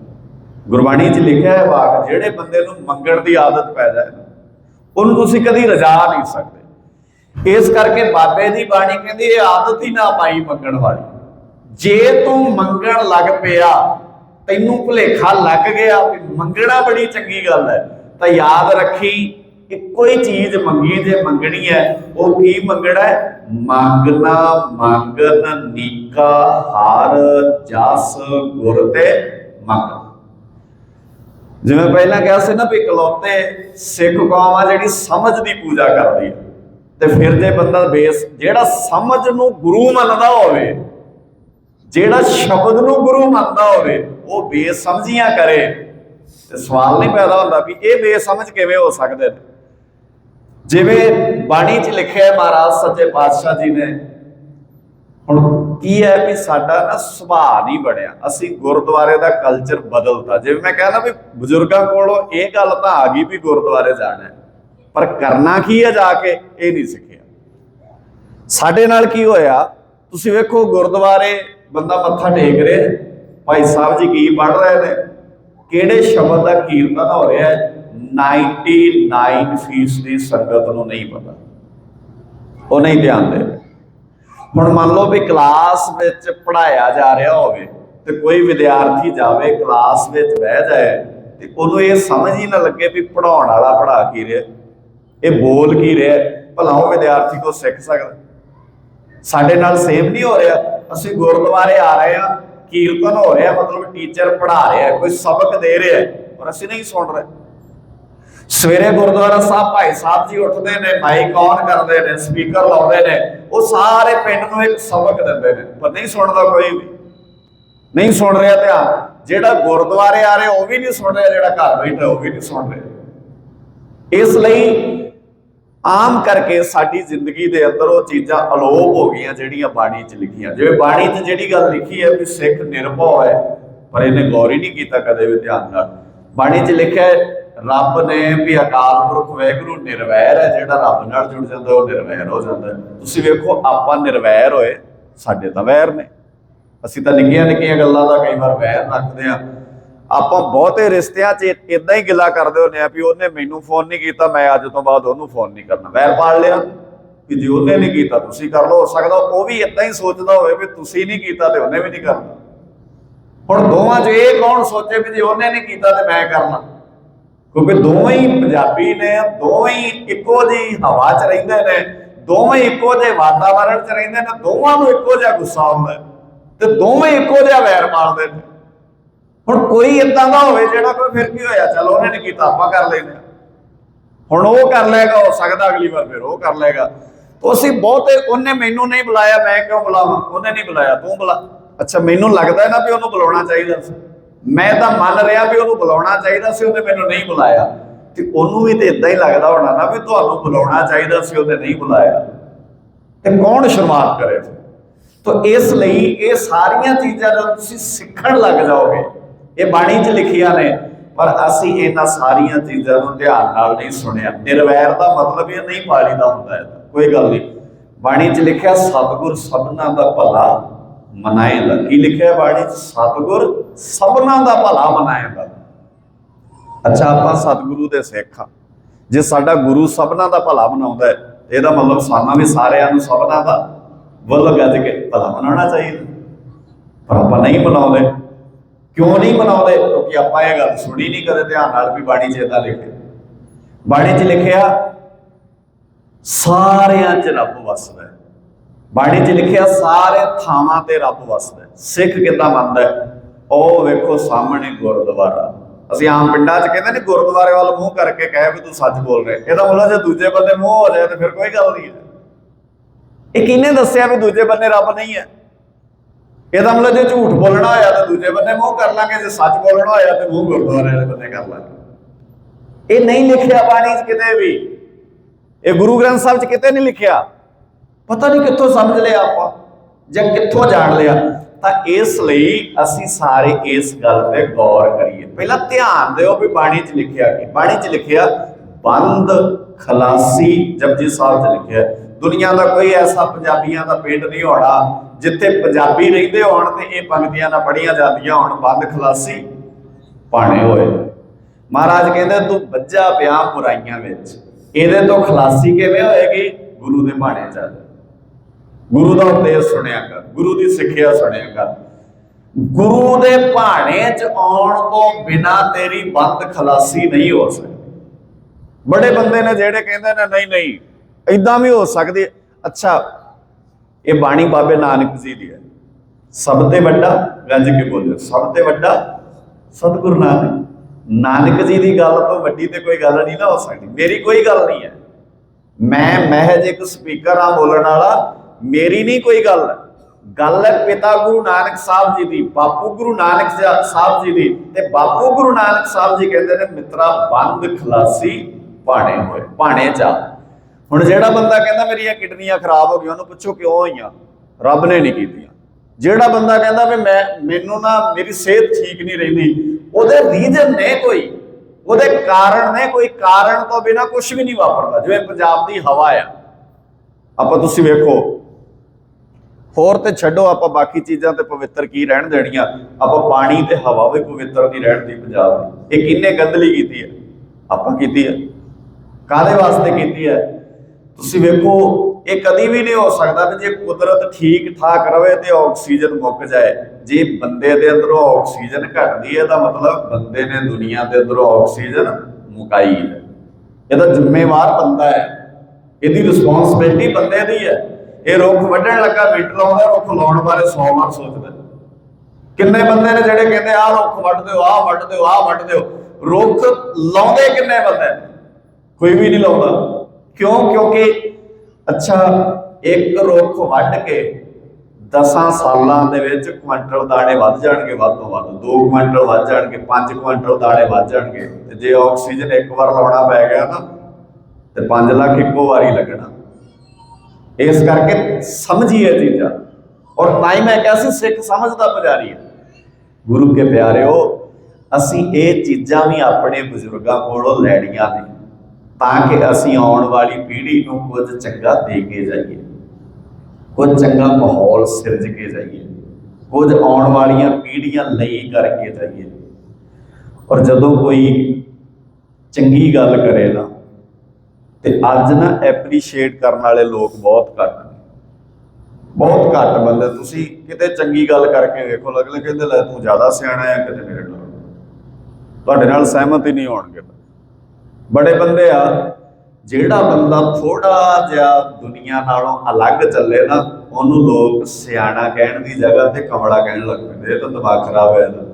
ਗੁਰਬਾਣੀ 'ਚ ਲਿਖਿਆ ਹੈ ਵਾਕ, ਜਿਹੜੇ ਬੰਦੇ ਨੂੰ ਮੰਗਣ ਦੀ ਆਦਤ ਪੈ ਜਾਏ, ਉਹਨੂੰ ਤੁਸੀਂ ਕਦੀ ਰਜਾ ਨਹੀਂ ਸਕਦੇ। ਇਸ ਕਰਕੇ ਬਾਬੇ ਦੀ ਬਾਣੀ ਕਹਿੰਦੀ, ਇਹ ਆਦਤ ਹੀ ਨਾ ਪਾਈ ਮੰਗਣ ਵਾਲੀ। ਜੇ ਤੂੰ ਮੰਗਣ ਲੱਗ ਪਿਆ ਤੈਨੂੰ ਭੁਲੇਖਾ ਲੱਗ ਗਿਆ ਵੀ ਮੰਗਣਾ ਬੜੀ ਚੰਗੀ ਗੱਲ ਹੈ। ਤਾਂ ਯਾਦ ਰੱਖੀ ਇੱਕੋ ਹੀ ਚੀਜ਼ ਮੰਗੀ ਜੇ ਮੰਗਣੀ ਹੈ, ਉਹ ਕੀ ਮੰਗਣਾ ਹੈ? ਮੰਗਣਾ ਮੰਗਨ ਨੀਕਾ ਹਾਰ ਜਸ ਗੁਰ ਤੇ ਮੰਗ ਜਿਵੇਂ ਪਹਿਲਾਂ ਕਿਹਾ ਸੀ ਨਾ ਵੀ ਇਕਲੌਤੇ ਸਿੱਖ ਕੌਮ ਆ ਜਿਹੜੀ ਸਮਝ ਦੀ ਪੂਜਾ ਕਰਦੀ ਹੈ। ਤੇ ਫਿਰ ਜੇ ਬੰਦਾ ਬੇਸ ਜਿਹੜਾ ਸਮਝ ਨੂੰ ਗੁਰੂ ਮੰਨਦਾ ਹੋਵੇ, ਜਿਹੜਾ ਸ਼ਬਦ ਨੂੰ ਗੁਰੂ ਮੰਨਦਾ ਹੋਵੇ ਉਹ ਬੇਸਮਝੀਆਂ ਕਰੇ ਤੇ ਸਵਾਲ ਨਹੀਂ ਪੈਦਾ ਹੁੰਦਾ ਵੀ ਇਹ ਬੇਸਮਝ ਕਿਵੇਂ ਹੋ ਸਕਦੇ ਨੇ। ਜਿਵੇਂ ਬਾਣੀ 'ਚ ਲਿਖਿਆ ਹੈ ਮਹਾਰਾਜ ਸੱਚੇ ਪਾਤਸ਼ਾਹ ਜੀ ਨੇ, ਹੁਣ ਕੀ ਹੈ ਵੀ ਸਾਡਾ ਨਾ ਸੁਭਾਅ ਨਹੀਂ ਬਣਿਆ, ਅਸੀਂ ਗੁਰਦੁਆਰੇ ਦਾ ਕਲਚਰ ਬਦਲਤਾ। ਜਿਵੇਂ ਮੈਂ ਕਹਿੰਦਾ ਵੀ ਬਜ਼ੁਰਗਾਂ ਕੋਲੋਂ ਇਹ ਗੱਲ ਤਾਂ ਆ ਗਈ ਵੀ ਗੁਰਦੁਆਰੇ ਜਾਣਾ ਪਰ ਕਰਨਾ ਕੀ ਹੈ ਜਾ ਕੇ, ਇਹ ਨਹੀਂ ਸਿੱਖਿਆ। ਸਾਡੇ ਨਾਲ ਕੀ ਹੋਇਆ, ਤੁਸੀਂ ਵੇਖੋ ਗੁਰਦੁਆਰੇ ਬੰਦਾ ਮੱਥਾ ਟੇਕ ਰਿਹਾ ਭਾਈ ਸਾਹਿਬ ਜੀ ਕੀ ਪੜ ਰਹੇ ਨੇ? ਕਿਹੜੇ ਸ਼ਬਦ ਦਾ ਕੀਰਤਨ ਹੋ ਰਿਹਾ ਹੈ? 99% ਦੀ ਸੰਗਤ ਨੂੰ ਨਹੀਂ ਪਤਾ। ਉਹ ਨਹੀਂ ਧਿਆਨ ਦੇ। ਹੁਣ ਮੰਨ ਲਓ ਵੀ ਕਲਾਸ ਵਿੱਚ ਪੜਾਇਆ ਜਾ ਰਿਹਾ ਹੋਵੇ ਤੇ ਕੋਈ ਵਿਦਿਆਰਥੀ ਜਾਵੇ, ਕਲਾਸ ਵਿੱਚ ਬਹਿ ਜਾਏ ਤੇ ਉਹਨੂੰ ਇਹ ਸਮਝ ਹੀ ਨਾ ਲੱਗੇ ਵੀ ਪੜਾਉਣ ਵਾਲਾ ਪੜਾ ਕੀ ਰਿਹਾ। ਇਹ ਬੋਲ ਕੀ ਰਿਹਾ? ਭਲਾ ਉਹ ਵਿਦਿਆਰਥੀ ਕੋ ਸਿੱਖ ਸਕਦਾ। ਸਾਡੇ ਨਾਲ ਸੇਮ ਨਹੀਂ ਹੋ ਰਿਹਾ। ਅਸੀਂ ਗੁਰਦੁਆਰੇ ਆ ਰਹੇ ਹਾਂ। ਕੀਰਤਨ ਹੋ ਰਿਹਾ, ਮਤਲਬ ਟੀਚਰ ਪੜਾ ਰਿਹਾ, ਕੋਈ ਸਬਕ ਦੇ ਰਿਹਾ, ਪਰ ਅਸੀਂ ਨਹੀਂ ਸੁਣ ਰਹੇ। ਸਵੇਰੇ ਗੁਰਦੁਆਰਾ ਸਾਹਿਬ ਭਾਈ ਸਾਹਿਬ ਜੀ ਉੱਠਦੇ ਨੇ ਮਾਈਕ ਔਨ ਕਰਦੇ ਨੇ ਸਪੀਕਰ ਲਾਉਂਦੇ ਨੇ, ਉਹ ਸਾਰੇ ਪਿੰਡ ਨੂੰ ਇੱਕ ਸਬਕ ਦਿੰਦੇ ਨੇ, ਪਰ ਨਹੀਂ ਸੁਣਦਾ ਕੋਈ ਵੀ। ਨਹੀਂ ਸੁਣ ਰਿਹਾ ਧਿਆਨ ਜਿਹੜਾ ਗੁਰਦੁਆਰੇ ਆ ਰਿਹਾ, ਉਹ ਵੀ ਨਹੀਂ ਸੁਣ ਰਿਹਾ, ਜਿਹੜਾ ਘਰ ਬੈਠਾ, ਉਹ ਵੀ ਨਹੀਂ ਸੁਣ ਰਿਹਾ। ਇਸ ਲਈ ਆਮ ਕਰਕੇ ਸਾਡੀ ਜ਼ਿੰਦਗੀ ਦੇ ਅੰਦਰ ਉਹ ਚੀਜ਼ਾਂ ਅਲੋਪ ਹੋ ਗਈਆਂ, ਜਿਹੜੀਆਂ ਬਾਣੀ 'ਚ ਲਿਖੀਆਂ। ਜਿਵੇਂ ਬਾਣੀ 'ਚ ਜਿਹੜੀ ਗੱਲ ਲਿਖੀ ਹੈ ਵੀ ਸਿੱਖ ਨਿਰਭਉ ਹੈ, ਪਰ ਇਹਨੇ ਗੌਰ ਹੀ ਨਹੀਂ ਕੀਤਾ ਕਦੇ ਵੀ ਧਿਆਨ ਨਾਲ। ਬਾਣੀ 'ਚ ਲਿਖਿਆ ਰੱਬ ਨੇ ਵੀ ਅਕਾਲ ਪੁਰਖ ਵੈਗੁਰੂ ਨਿਰਵੈਰ ਹੈ, ਜਿਹੜਾ ਰੱਬ ਨਾਲ ਜੁੜ ਜਾਂਦਾ, ਉਹ ਨਿਰਵੈਰ ਹੋ ਜਾਂਦਾ ਤੁਸੀਂ ਵੇਖੋ, ਆਪਾਂ ਨਿਰਵੈਰ ਹੋਏ, ਸਾਡੇ ਤਾਂ ਵੈਰ ਨੇ। ਅਸੀਂ ਤਾਂ ਨਿੱਕੀਆਂ ਨਿੱਕੀਆਂ ਗੱਲਾਂ ਦਾ ਕਈ ਵਾਰ ਵੈਰ ਰੱਖਦੇ ਆ ਆਪਾਂ ਬਹੁਤੇ ਰਿਸ਼ਤਿਆਂ 'ਚ ਇਦਾਂ ਹੀ ਗਿਲਾ ਕਰਦੇ ਹੁੰਦੇ ਆ ਵੀ ਉਹਨੇ ਮੈਨੂੰ ਫੋਨ ਨਹੀਂ ਕੀਤਾ, ਮੈਂ ਅੱਜ ਤੋਂ ਬਾਅਦ ਉਹਨੂੰ ਫੋਨ ਨਹੀਂ ਕਰਨਾ। ਵੈਰ ਪਾਲ ਲਿਆ ਕਿ ਜੇ ਉਹਨੇ ਨਹੀਂ ਕੀਤਾ, ਤੁਸੀਂ ਕਰ ਲਓ, ਹੋ ਸਕਦਾ ਉਹ ਵੀ ਇਦਾਂ ਹੀ ਸੋਚਦਾ ਹੋਵੇ ਵੀ ਤੁਸੀਂ ਨਹੀਂ ਕੀਤਾ ਤੇ ਉਹਨੇ ਵੀ ਨਹੀਂ ਕਰਨਾ। ਹੁਣ ਦੋਵਾਂ 'ਚ ਇਹ ਕੌਣ ਸੋਚੇ ਵੀ ਜੇ ਉਹਨੇ ਨਹੀਂ ਕੀਤਾ ਤੇ ਮੈਂ ਕਰਨਾ? ਕਿਉਂਕਿ ਦੋਵੇਂ ਹੀ ਪੰਜਾਬੀ ਨੇ, ਦੋਵੇਂ ਹੀ ਇੱਕੋ ਜਿਹੀ ਹਵਾ 'ਚ ਰਹਿੰਦੇ ਨੇ, ਦੋਵੇਂ ਇੱਕੋ ਜਿਹੇ ਵਾਤਾਵਰਣ 'ਚ ਰਹਿੰਦੇ ਨੇ, ਦੋਵਾਂ ਨੂੰ ਇੱਕੋ ਜਿਹਾ ਗੁੱਸਾ ਆਉਂਦਾ ਹੈ ਤੇ ਦੋਵੇਂ ਇੱਕੋ ਜਿਹਾ ਵੈਰ ਮਾਰਦੇ ਨੇ। ਹੁਣ ਕੋਈ ਇਦਾਂ ਦਾ ਹੋਵੇ ਜਿਹੜਾ ਕੋਈ ਫਿਰ ਕੀ ਹੋਇਆ? ਚਲੋ ਉਹਨੇ ਨਹੀਂ ਕੀਤਾ, ਆਪਾਂ ਕਰ ਲੈਨੇ ਆ ਹੁਣ ਉਹ ਕਰ ਲਏਗਾ, ਹੋ ਸਕਦਾ ਅਗਲੀ ਵਾਰ ਫਿਰ ਉਹ ਕਰ ਲਏਗਾ। ਤੁਸੀਂ ਬਹੁਤੇ, ਉਹਨੇ ਮੈਨੂੰ ਨਹੀਂ ਬੁਲਾਇਆ, ਮੈਂ ਕਿਉਂ ਬੁਲਾਵਾਂ? ਉਹਨੇ ਨਹੀਂ ਬੁਲਾਇਆ, ਤੂੰ ਬੁਲਾ। ਅੱਛਾ, ਮੈਨੂੰ ਲੱਗਦਾ ਨਾ ਵੀ ਉਹਨੂੰ ਬੁਲਾਉਣਾ ਚਾਹੀਦਾ ਸੀ। ਮੈਂ ਤਾਂ ਮੰਨ ਰਿਹਾ ਵੀ ਉਹਨੂੰ ਬੁਲਾਉਣਾ ਚਾਹੀਦਾ ਸੀ, ਉਹਨੇ ਮੈਨੂੰ ਨਹੀਂ ਬੁਲਾਇਆ। ਤੇ ਉਹਨੂੰ ਵੀ ਤੇ ਇਦਾਂ ਹੀ ਲੱਗਦਾ ਹੋਣਾ ਨਾ ਵੀ ਤੁਹਾਨੂੰ ਬੁਲਾਉਣਾ ਚਾਹੀਦਾ ਸੀ, ਉਹਨੇ ਨਹੀਂ ਬੁਲਾਇਆ। ਤੇ ਕੌਣ ਸ਼ੁਰੂਆਤ ਕਰੇ? ਫਿਰ ਇਸ ਲਈ ਇਹ ਸਾਰੀਆਂ ਚੀਜ਼ਾਂ ਜਦੋਂ ਤੁਸੀਂ ਸਿੱਖਣ ਲੱਗ ਜਾਓਗੇ ਇਹ ਬਾਣੀ 'ਚ ਲਿਖੀਆਂ ਨੇ, ਪਰ ਅਸੀਂ ਇਹਨਾਂ ਸਾਰੀਆਂ ਚੀਜ਼ਾਂ ਨੂੰ ਧਿਆਨ ਨਾਲ ਨਹੀਂ ਸੁਣਿਆ। ਨਿਰਵੈਰ ਦਾ ਮਤਲਬ ਇਹ ਨਹੀਂ ਪਾਲੀ ਦਾ ਹੁੰਦਾ ਹੈ ਕੋਈ ਗੱਲ ਨਹੀਂ। ਬਾਣੀ 'ਚ ਲਿਖਿਆ, ਸਤਿਗੁਰ ਸਭਨਾ ਦਾ ਭਲਾ ਮਨਾਏਗਾ ਕੀ ਲਿਖਿਆ ਬਾਣੀ 'ਚ? ਸਤਿਗੁਰ ਸਭਨਾ ਦਾ ਭਲਾ ਮਨਾਏਗਾ ਅੱਛਾ, ਆਪਾਂ ਸਤਿਗੁਰੂ ਦੇ ਸਿੱਖ ਹਾਂ ਜੇ ਸਾਡਾ ਗੁਰੂ ਸਭਨਾ ਦਾ ਭਲਾ ਮਨਾਉਂਦਾ ਹੈ ਇਹਦਾ ਮਤਲਬ ਸਾਨੂੰ ਵੀ ਸਾਰਿਆਂ ਨੂੰ ਸਭਨਾ ਦਾ ਵੱਲ ਗੱਜ ਕੇ ਭਲਾ ਮਨਾਉਣਾ ਚਾਹੀਦਾ। ਪਰ ਆਪਾਂ ਨਹੀਂ ਮਨਾਉਂਦੇ। ਕਿਉਂ ਨਹੀਂ ਮਨਾਉਂਦੇ? ਕਿਉਂਕਿ ਆਪਾਂ ਇਹ ਗੱਲ ਸੁਣੀ ਨਹੀਂ ਕਦੇ ਧਿਆਨ ਨਾਲ ਵੀ ਬਾਣੀ 'ਚ ਏਦਾਂ ਲਿਖਿਆ। ਬਾਣੀ 'ਚ ਲਿਖਿਆ, ਸਾਰਿਆਂ 'ਚ ਰੱਬ ਵਸਦਾ ਹੈ। ਬਾਣੀ 'ਚ ਲਿਖਿਆ ਸਾਰੇ ਥਾਵਾਂ ਤੇ ਰੱਬ ਵਸਦਾ ਹੈ। ਸਿੱਖ ਕਿੱਦਾਂ ਮੰਨਦਾ ਹੈ? ਉਹ ਵੇਖੋ ਸਾਹਮਣੇ ਗੁਰਦੁਆਰਾ। ਅਸੀਂ ਆਮ ਪਿੰਡਾਂ 'ਚ ਕਹਿੰਦੇ ਨੇ, ਗੁਰਦੁਆਰੇ ਵੱਲ ਮੂੰਹ ਕਰਕੇ ਕਹੇ ਵੀ ਤੂੰ ਸੱਚ ਬੋਲ ਰਿਹਾ ਇਹਦਾ ਮਤਲਬ ਜੇ ਦੂਜੇ ਬੰਦੇ ਮੂੰਹ ਹੋ ਜਾਏ ਤੇ ਫਿਰ ਕੋਈ ਗੱਲ ਨਹੀਂ ਹੈ। ਇਹ ਕਿਹਨੇ ਦੱਸਿਆ ਵੀ ਦੂਜੇ ਬੰਨੇ ਰੱਬ ਨਹੀਂ ਹੈ? ਇਹਦਾ ਮਤਲਬ ਜੇ ਝੂਠ ਬੋਲਣਾ ਹੋਇਆ ਤਾਂ ਦੂਜੇ ਬੰਦੇ ਮੂੰਹ ਕਰ ਲਾਂਗੇ, ਜੇ ਸੱਚ ਬੋਲਣਾ ਹੋਇਆ ਤੇ ਮੂੰਹ ਗੁਰਦੁਆਰੇ ਵਾਲੇ ਬੰਨੇ ਕਰ ਲਾਂਗੇ। ਇਹ ਨਹੀਂ ਲਿਖਿਆ ਬਾਣੀ 'ਚ ਕਿਤੇ ਵੀ। ਇਹ ਗੁਰੂ ਗ੍ਰੰਥ ਸਾਹਿਬ 'ਚ ਕਿਤੇ ਨਹੀਂ ਲਿਖਿਆ। ਪਤਾ ਨਹੀਂ ਕਿੱਥੋਂ ਸਮਝ ਲਿਆ ਆਪਾਂ, ਜਾਂ ਕਿੱਥੋਂ ਜਾਣ ਲਿਆ। ਤਾਂ ਇਸ ਲਈ ਅਸੀਂ ਸਾਰੇ ਇਸ ਗੱਲ ਤੇ ਗੌਰ ਕਰੀਏ। ਪਹਿਲਾਂ ਧਿਆਨ ਦਿਓ ਵੀ ਬਾਣੀ 'ਚ ਲਿਖਿਆ ਕੀ। ਬਾਣੀ 'ਚ ਲਿਖਿਆ, ਬੰਦ ਖਲਾਸੀ, ਜਪਜੀ ਸਾਹਿਬ 'ਚ ਲਿਖਿਆ। ਦੁਨੀਆ ਦਾ ਕੋਈ ਐਸਾ ਪੰਜਾਬੀਆਂ ਦਾ ਪਿੰਡ ਨਹੀਂ ਹੋਣਾ, ਜਿੱਥੇ ਪੰਜਾਬੀ ਰਹਿੰਦੇ ਹੋਣ ਤੇ ਇਹ ਪੰਕਤੀਆਂ ਨਾ ਪੜੀਆਂ ਜਾਂਦੀਆਂ ਹੋਣ, ਬੰਦ ਖਲਾਸੀ ਪਾਣੇ ਹੋਏ। ਮਹਾਰਾਜ ਕਹਿੰਦੇ, ਤੂੰ ਵੱਜਾ ਪਿਆ ਬੁਰਾਈਆਂ ਵਿੱਚ। ਇਹਦੇ ਤੋਂ ਖਲਾਸੀ ਕਿਵੇਂ ਹੋਏਗੀ? ਗੁਰੂ ਦੇ ਬਾਣੇ ਚੱਲ ਗੁਰੂ ਦਾ ਉਪਦੇਸ਼ ਸੁਣਿਆ ਕਰ, ਗੁਰੂ ਦੀ ਸਿੱਖਿਆ ਸੁਣਿਆ ਕਰ। ਗੁਰੂ ਦੇ ਭਾਣੇ 'ਚ ਆਉਣ ਤੋਂ ਬਿਨਾ ਤੇਰੀ ਬੰਦ ਖਲਾਸੀ ਨਹੀਂ ਹੋ ਸਕਦੀ। ਬੜੇ ਬੰਦੇ ਨੇ ਜਿਹੜੇ ਕਹਿੰਦੇ ਨੇ, ਨਹੀਂ ਨਹੀਂ ਇਦਾਂ ਵੀ ਹੋ ਸਕਦੀ ਅੱਛਾ, ਇਹ ਬਾਣੀ ਬਾਬੇ ਨਾਨਕ ਜੀ ਦੀ ਹੈ। ਸਭ ਤੇ ਵੱਡਾ ਗੱਜ ਕੇ ਬੋਲਿਓ ਸਭ ਤੇ ਵੱਡਾ ਸਤਿਗੁਰੂ ਨਾਨਕ। ਨਾਨਕ ਜੀ ਦੀ ਗੱਲ ਤੋਂ ਵੱਡੀ ਤੇ ਕੋਈ ਗੱਲ ਨਹੀਂ ਨਾ ਹੋ ਸਕਦੀ। ਮੇਰੀ ਕੋਈ ਗੱਲ ਨਹੀਂ ਹੈ। ਮੈਂ ਮਹਿਜ ਇੱਕ ਸਪੀਕਰ ਆ ਬੋਲਣ ਵਾਲਾ। ਮੇਰੀ ਨਹੀਂ ਕੋਈ ਗੱਲ। ਗੱਲ ਹੈ ਪਿਤਾ ਗੁਰੂ ਨਾਨਕ ਸਾਹਿਬ ਜੀ ਦੀ, ਬਾਪੂ ਗੁਰੂ ਨਾਨਕ ਸਾਹਿਬ ਜੀ ਦੀ ਤੇ ਬਾਪੂ ਗੁਰੂ ਨਾਨਕ ਸਾਹਿਬ ਜੀ ਕਹਿੰਦੇ ਨੇ, ਮਿੱਤਰਾ, ਬੰਦ ਖਲਾਸੀ ਭਾਣੇ ਹੋਏ, ਭਾਣੇ ਜਾ। ਹੁਣ ਜਿਹੜਾ ਬੰਦਾ ਕਹਿੰਦਾ ਮੇਰੀਆਂ ਕਿਡਨੀਆਂ ਖਰਾਬ ਹੋ ਗਈਆਂ, ਉਹਨੂੰ ਪੁੱਛੋ ਕਿਉਂ ਹੋਈਆਂ ਰੱਬ ਨੇ ਨਹੀਂ ਕੀਤੀਆਂ। ਜਿਹੜਾ ਬੰਦਾ ਕਹਿੰਦਾ ਵੀ ਮੈਂ, ਮੈਨੂੰ ਨਾ ਮੇਰੀ ਸਿਹਤ ਠੀਕ ਨਹੀਂ ਰਹਿੰਦੀ, ਉਹਦੇ ਰੀਜਨ ਨੇ ਕੋਈ। ਉਹਦੇ ਕਾਰਨ ਨੇ ਕੋਈ। ਕਾਰਨ ਤੋਂ ਬਿਨਾ ਕੁਝ ਵੀ ਨਹੀਂ ਵਾਪਰਦਾ। ਜਿਵੇਂ ਪੰਜਾਬ ਦੀ ਹਵਾ ਆ। ਆਪਾਂ ਤੁਸੀਂ ਵੇਖੋ। ਹੋਰ ਤੇ ਛੱਡੋ ਆਪਾਂ ਬਾਕੀ ਚੀਜ਼ਾਂ ਤੇ ਪਵਿੱਤਰ ਕੀ ਰਹਿਣ ਦੇਣੀਆਂ। ਆਪਾਂ ਪਾਣੀ ਤੇ ਹਵਾ ਵੀ ਪਵਿੱਤਰ ਨਹੀਂ ਰਹਿਣ ਦੀ ਪੰਜਾਬ ਦੀ। ਇਹ ਕਿੰਨੇ ਗੰਦਲੀ ਕੀਤੀ ਹੈ? ਆਪਾਂ ਕੀਤੀ ਹੈ। ਕਾਦੇ ਵਾਸਤੇ ਕੀਤੀ ਹੈ? ਤੁਸੀਂ ਵੇਖੋ, ਇਹ ਕਦੀ ਵੀ ਨਹੀਂ ਹੋ ਸਕਦਾ ਵੀ ਜੇ ਕੁਦਰਤ ਠੀਕ ਠਾਕ ਰਵੇ ਤੇ ਆਕਸੀਜਨ ਮੁੱਕ ਜਾਏ। ਜੇ ਬੰਦੇ ਦੇ ਅੰਦਰੋਂ ਆਕਸੀਜਨ ਘਟਦੀ ਹੈ, ਤਾਂ ਮਤਲਬ ਬੰਦੇ ਨੇ ਦੁਨੀਆ ਦੇ ਅੰਦਰੋਂ ਆਕਸੀਜਨ ਮੁਕਾਈ ਹੈ। ਇਹਦਾ ਜ਼ਿੰਮੇਵਾਰ ਬੰਦਾ ਹੈ। ਇਹਦੀ ਰਿਸਪੌਂਸਿਬਿਲਟੀ ਬੰਦੇ ਦੀ ਹੈ। ਇਹ ਰੁੱਖ ਵੱਢਣ ਲੱਗਾ ਮੀਟਰ ਲਾਉਂਦਾ, ਰੁੱਖ ਲਾਉਣ ਬਾਰੇ 100 ਵਾਰ ਸੋਚਦਾ ਕਿੰਨੇ ਬੰਦੇ ਨੇ ਜਿਹੜੇ ਕਹਿੰਦੇ, ਆਹ ਰੁੱਖ ਵੱਢ ਦਿਓ, ਆਹ ਵੱਢ ਦਿਓ, ਆਹ ਵੱਢ ਦਿਓ। ਰੁੱਖ ਲਾਉਂਦੇ ਕਿੰਨੇ ਬੰਦੇ ਕੋਈ ਵੀ ਨਹੀਂ ਲਾਉਂਦਾ। ਕਿਉਂ? ਕਿਉਂਕਿ ਅੱਛਾ, ਇੱਕ ਰੁੱਖ ਵੱਢ ਕੇ 10 ਸਾਲਾਂ ਦੇ ਵਿੱਚ ਕੁਇੰਟਲ ਦਾਣੇ ਵੱਧ ਜਾਣਗੇ, ਵੱਧ ਤੋਂ ਵੱਧ। 2 ਕੁਇੰਟਲ ਵੱਧ ਜਾਣਗੇ 5 ਕੁਇੰਟਲ ਦਾਣੇ ਵੱਧ ਜਾਣਗੇ। ਤੇ ਜੇ ਆਕਸੀਜਨ ਇੱਕ ਵਾਰ ਲਾਉਣਾ ਪੈ ਗਿਆ ਨਾ, ਤੇ 5 ਲੱਖ ਇੱਕੋ ਵਾਰੀ ਲੱਗਣਾ। ਇਸ ਕਰਕੇ ਸਮਝੀਏ ਚੀਜ਼ਾਂ। ਔਰ ਤਾਂ ਹੀ ਮੈਂ ਕਿਹਾ ਸੀ, ਸਿੱਖ ਸਮਝਦਾ ਪੁਜਾਰੀ ਹੈ। ਗੁਰੂ ਕੇ ਪਿਆਰਿਓ, ਅਸੀਂ ਇਹ ਚੀਜ਼ਾਂ ਵੀ ਆਪਣੇ ਬਜ਼ੁਰਗਾਂ ਕੋਲੋਂ ਲੈਣੀਆਂ ਨੇ। ਤਾਂ ਕਿ ਅਸੀਂ ਆਉਣ ਵਾਲੀ ਪੀੜ੍ਹੀ ਨੂੰ ਕੁਝ ਚੰਗਾ ਦੇ ਕੇ ਜਾਈਏ। ਕੁਝ ਚੰਗਾ ਮਾਹੌਲ ਸਿਰਜ ਕੇ ਜਾਈਏ। ਕੁਝ ਆਉਣ ਵਾਲੀਆਂ ਪੀੜ੍ਹੀਆਂ ਲਈ ਕਰਕੇ ਜਾਈਏ। ਔਰ ਜਦੋਂ ਕੋਈ ਚੰਗੀ ਗੱਲ ਕਰੇ ਨਾ, ਤੇ ਅੱਜ ਨਾ ਐਪਰੀਸ਼ੀਏਟ ਕਰਨ ਵਾਲੇ ਲੋਕ ਬਹੁਤ ਘੱਟ ਨੇ। ਬਹੁਤ ਘੱਟ ਬੰਦੇ, ਤੁਸੀਂ ਕਿਤੇ ਚੰਗੀ ਗੱਲ ਕਰਕੇ ਵੇਖੋ ਅਗਲੇ ਕਹਿੰਦੇ ਲੈ ਤੂੰ ਜ਼ਿਆਦਾ ਸਿਆਣਾ ਹੈ ਕਿਤੇ ਮੇਰੇ ਨਾਲ। ਤੁਹਾਡੇ ਨਾਲ ਸਹਿਮਤ ਹੀ ਨਹੀਂ ਹੋਣਗੇ। ਬੜੇ ਬੰਦੇ ਆ, ਜਿਹੜਾ ਬੰਦਾ ਥੋੜਾ ਜਿਹਾ ਦੁਨੀਆ ਨਾਲੋਂ ਅਲੱਗ ਚੱਲੇ ਨਾ, ਉਹਨੂੰ ਲੋਕ ਸਿਆਣਾ ਕਹਿਣ ਦੀ ਜਗ੍ਹਾ ਤੇ ਕਮਲਾ ਕਹਿਣ ਲੱਗ ਪੈਂਦੇ, ਇਹ ਤਾਂ ਦਿਮਾਗ ਖਰਾਬ ਹੋਇਆ ਇਹਦਾ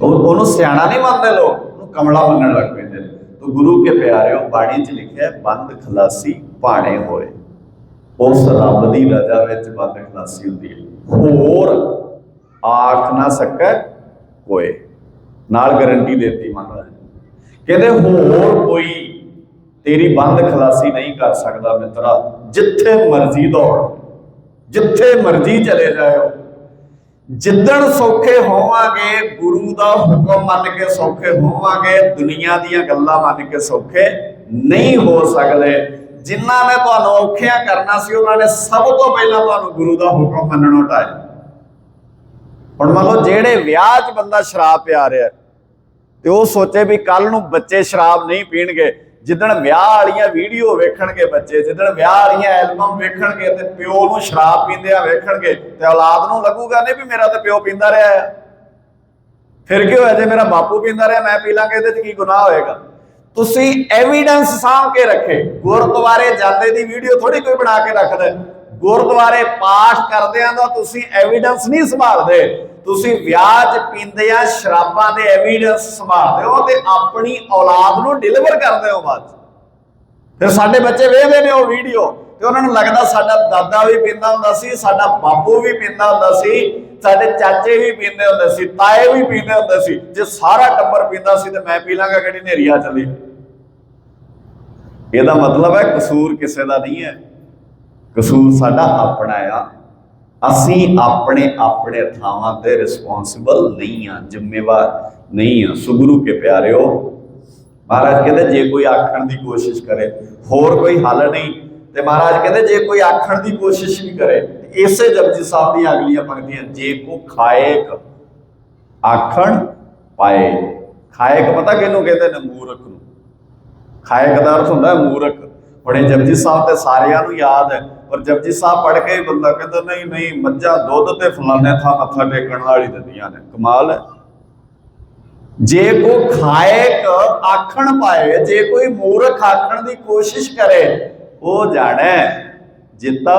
ਉਹਨੂੰ ਸਿਆਣਾ ਨਹੀਂ ਮੰਨਦੇ ਲੋਕ, ਉਹਨੂੰ ਕਮਲਾ ਮੰਨਣ ਲੱਗ ਪੈਂਦੇ। ਨੇ ਗੁਰੂ ਕੇ ਪਿਆਰਿਓ, ਬਾਣੀ 'ਚ ਲਿਖਿਆ ਬੰਦ ਖਲਾਸੀ ਭਾਣੇ ਹੋਏ। ਉਸ ਰੱਬ ਦੀ ਰਜ਼ਾ ਵਿੱਚ ਬੰਦ ਖਲਾਸੀ ਹੁੰਦੀ ਹੈ। ਹੋਰ ਆਖ ਨਾ ਸਕੈ ਕੋਏ ਨਾਲ ਗਾਰੰਟੀ ਦਿੱਤੀ ਮਹਾਰਾਜ ਕਹਿੰਦੇ ਹੋਰ ਕੋਈ ਤੇਰੀ ਬੰਦ ਖਲਾਸੀ ਨਹੀਂ ਕਰ ਸਕਦਾ ਮਿੱਤਰਾ, ਜਿੱਥੇ ਮਰਜ਼ੀ ਦੌੜ, ਜਿੱਥੇ ਮਰਜ਼ੀ ਚਲੇ ਜਾਇਓ। ਜਿੱਦਣ ਸੌਖੇ ਹੋਵਾਂਗੇ, ਗੁਰੂ ਦਾ ਹੁਕਮ ਮੰਨ ਕੇ ਸੌਖੇ ਹੋਵਾਂਗੇ, ਦੁਨੀਆ ਦੀਆਂ ਗੱਲਾਂ ਮੰਨ ਕੇ ਸੌਖੇ ਨਹੀਂ ਹੋ ਸਕਦੇ। ਜਿਨ੍ਹਾਂ ਨੇ ਤੁਹਾਨੂੰ ਔਖਿਆਂ ਕਰਨਾ ਸੀ, ਉਹਨਾਂ ਨੇ ਸਭ ਤੋਂ ਪਹਿਲਾਂ ਤੁਹਾਨੂੰ ਗੁਰੂ ਦਾ ਹੁਕਮ ਮੰਨਣੋਂ ਟਾਇਆ ਹੁਣ ਮੰਨ ਲਓ, ਜਿਹੜੇ ਵਿਆਹ 'ਚ ਬੰਦਾ ਸ਼ਰਾਬ ਪਿਆ ਰਿਹਾ ਤੇ ਉਹ ਸੋਚੇ ਵੀ ਕੱਲ ਨੂੰ ਬੱਚੇ ਸ਼ਰਾਬ ਨਹੀਂ ਪੀਣਗੇ। ਜਿੱਦਣ ਵਿਆਹ ਵਾਲੀਆਂ ਵੀਡੀਓ ਵੇਖਣਗੇ ਬੱਚੇ, ਜਿੱਦਣ ਵਿਆਹ ਵਾਲੀਆਂ ਐਲਬਮ ਵੇਖਣਗੇ ਤੇ ਪਿਓ ਨੂੰ ਸ਼ਰਾਬ ਪੀਂਦਿਆਂ ਵੇਖਣਗੇ, ਤੇ ਔਲਾਦ ਨੂੰ ਲੱਗੂਗਾ ਨਹੀਂ ਵੀ ਮੇਰਾ ਤਾਂ ਪਿਓ ਪੀਂਦਾ ਰਿਹਾ ਹੈ। ਫਿਰ ਕੀ ਹੋਇਆ ਜੇ ਮੇਰਾ ਬਾਪੂ ਪੀਂਦਾ ਰਿਹਾ, ਮੈਂ ਪੀ ਲਾਂਗਾ, ਇਹਦੇ 'ਚ ਕੀ ਗੁਨਾਹ ਹੋਏਗਾ? ਤੁਸੀਂ ਐਵੀਡੈਂਸ ਸਾਂਭ ਕੇ ਰੱਖੇ। ਗੁਰਦੁਆਰੇ ਜਾਂਦੇ ਦੀ ਵੀਡੀਓ ਥੋੜੀ ਕੋਈ ਬਣਾ ਕੇ ਰੱਖਦਾ। ਗੁਰਦੁਆਰੇ ਪਾਠ ਕਰਦਿਆਂ ਦਾ ਤੁਸੀਂ ਐਵੀਡੈਂਸ ਨਹੀਂ ਸੰਭਾਲਦੇ। ਤੁਸੀਂ ਵਿਆਹ 'ਚ ਪੀਂਦੇ ਆ, ਸ਼ਰਾਬਾਂ ਦੇ ਐਵੀਡੈਂਸ ਸੰਭਾਲਦੇ ਹੋ ਤੇ ਆਪਣੀ ਔਲਾਦ ਨੂੰ ਡਿਲੀਵਰ ਕਰਦੇ ਹੋ ਬਾਅਦ ਫਿਰ ਸਾਡੇ ਬੱਚੇ ਵੇਖਦੇ ਨੇ ਉਹ ਵੀਡੀਓ ਤੇ ਉਹਨਾਂ ਨੂੰ ਲੱਗਦਾ ਸਾਡਾ ਦਾਦਾ ਵੀ ਪੀਂਦਾ ਹੁੰਦਾ ਸੀ, ਸਾਡਾ ਬਾਪੂ ਵੀ ਪੀਂਦਾ ਹੁੰਦਾ ਸੀ, ਸਾਡੇ ਚਾਚੇ ਵੀ ਪੀਂਦੇ ਹੁੰਦੇ ਸੀ, ਤਾਏ ਵੀ ਪੀਂਦੇ ਹੁੰਦੇ ਸੀ। ਜੇ ਸਾਰਾ ਟੱਬਰ ਪੀਂਦਾ ਸੀ ਤੇ ਮੈਂ ਪੀ ਲਾਂਗਾ ਕਿਹੜੀ ਨੇਰੀ ਆ ਚੱਲੀ। ਇਹਦਾ ਮਤਲਬ ਹੈ ਕਸੂਰ ਕਿਸੇ ਦਾ ਨਹੀਂ ਹੈ। ਕਸੂਰ ਸਾਡਾ ਆਪਣਾ ਆ। ਅਸੀਂ ਆਪਣੇ ਆਪਣੇ ਥਾਵਾਂ ਤੇ ਰਿਸਪੌਂਸਿਬਲ ਨਹੀਂ ਆ ਜ਼ਿੰਮੇਵਾਰ ਨਹੀਂ ਆ ਸੁਗਰੂ ਕੇ ਪਿਆਰਿਓ, ਮਹਾਰਾਜ ਕਹਿੰਦੇ, ਜੇ ਕੋਈ ਆਖਣ ਦੀ ਕੋਸ਼ਿਸ਼ ਕਰੇ, ਹੋਰ ਕੋਈ ਹੱਲ ਨਹੀਂ। ਤੇ ਮਹਾਰਾਜ ਕਹਿੰਦੇ, ਜੇ ਕੋਈ ਆਖਣ ਦੀ ਕੋਸ਼ਿਸ਼ ਵੀ ਕਰੇ ਇਸੇ ਜਪਜੀ ਸਾਹਿਬ ਦੀਆਂ ਅਗਲੀਆਂ ਪੰਕਤੀਆਂ, ਜੇ ਕੋ ਖਾਏਕ ਆਖਣ ਪਾਏ। ਖਾਏਕ ਪਤਾ ਕਿਹਨੂੰ ਕਹਿੰਦੇ ਨੇ? ਮੂਰਖ ਨੂੰ। ਖਾਏਕ ਦਾ ਅਰਥ ਹੁੰਦਾ ਹੈ ਮੂਰਖ। ਹੁਣ ਇਹ ਜਪਜੀ ਸਾਹਿਬ ਤੇ ਸਾਰਿਆਂ ਨੂੰ ਯਾਦ ਹੈ ਪਰ ਜਪਜੀ ਸਾਹਿਬ ਪੜ੍ਹ ਕੇ ਬੰਦਾ ਕਹਿੰਦਾ ਨਹੀਂ ਨਹੀਂ ਮੱਝਾਂ ਦੁੱਧ ਤੇ ਫਲਾਣੇ ਥਾਂ ਮੱਥਾ ਟੇਕਣ ਵਾਲੀ ਦਿੰਦੀਆਂ ਨੇ। ਕਮਾਲ ਹੈ। ਜੇ ਕੋ ਖਾਏਕ ਆਖਣ ਪਾਏ ਜੇ ਕੋਈ ਮੂਰਖ ਆਖਣ ਦੀ ਕੋਸ਼ਿਸ਼ ਕਰੇ ਉਹ ਜਾਣੈ ਜਿੱਤਾ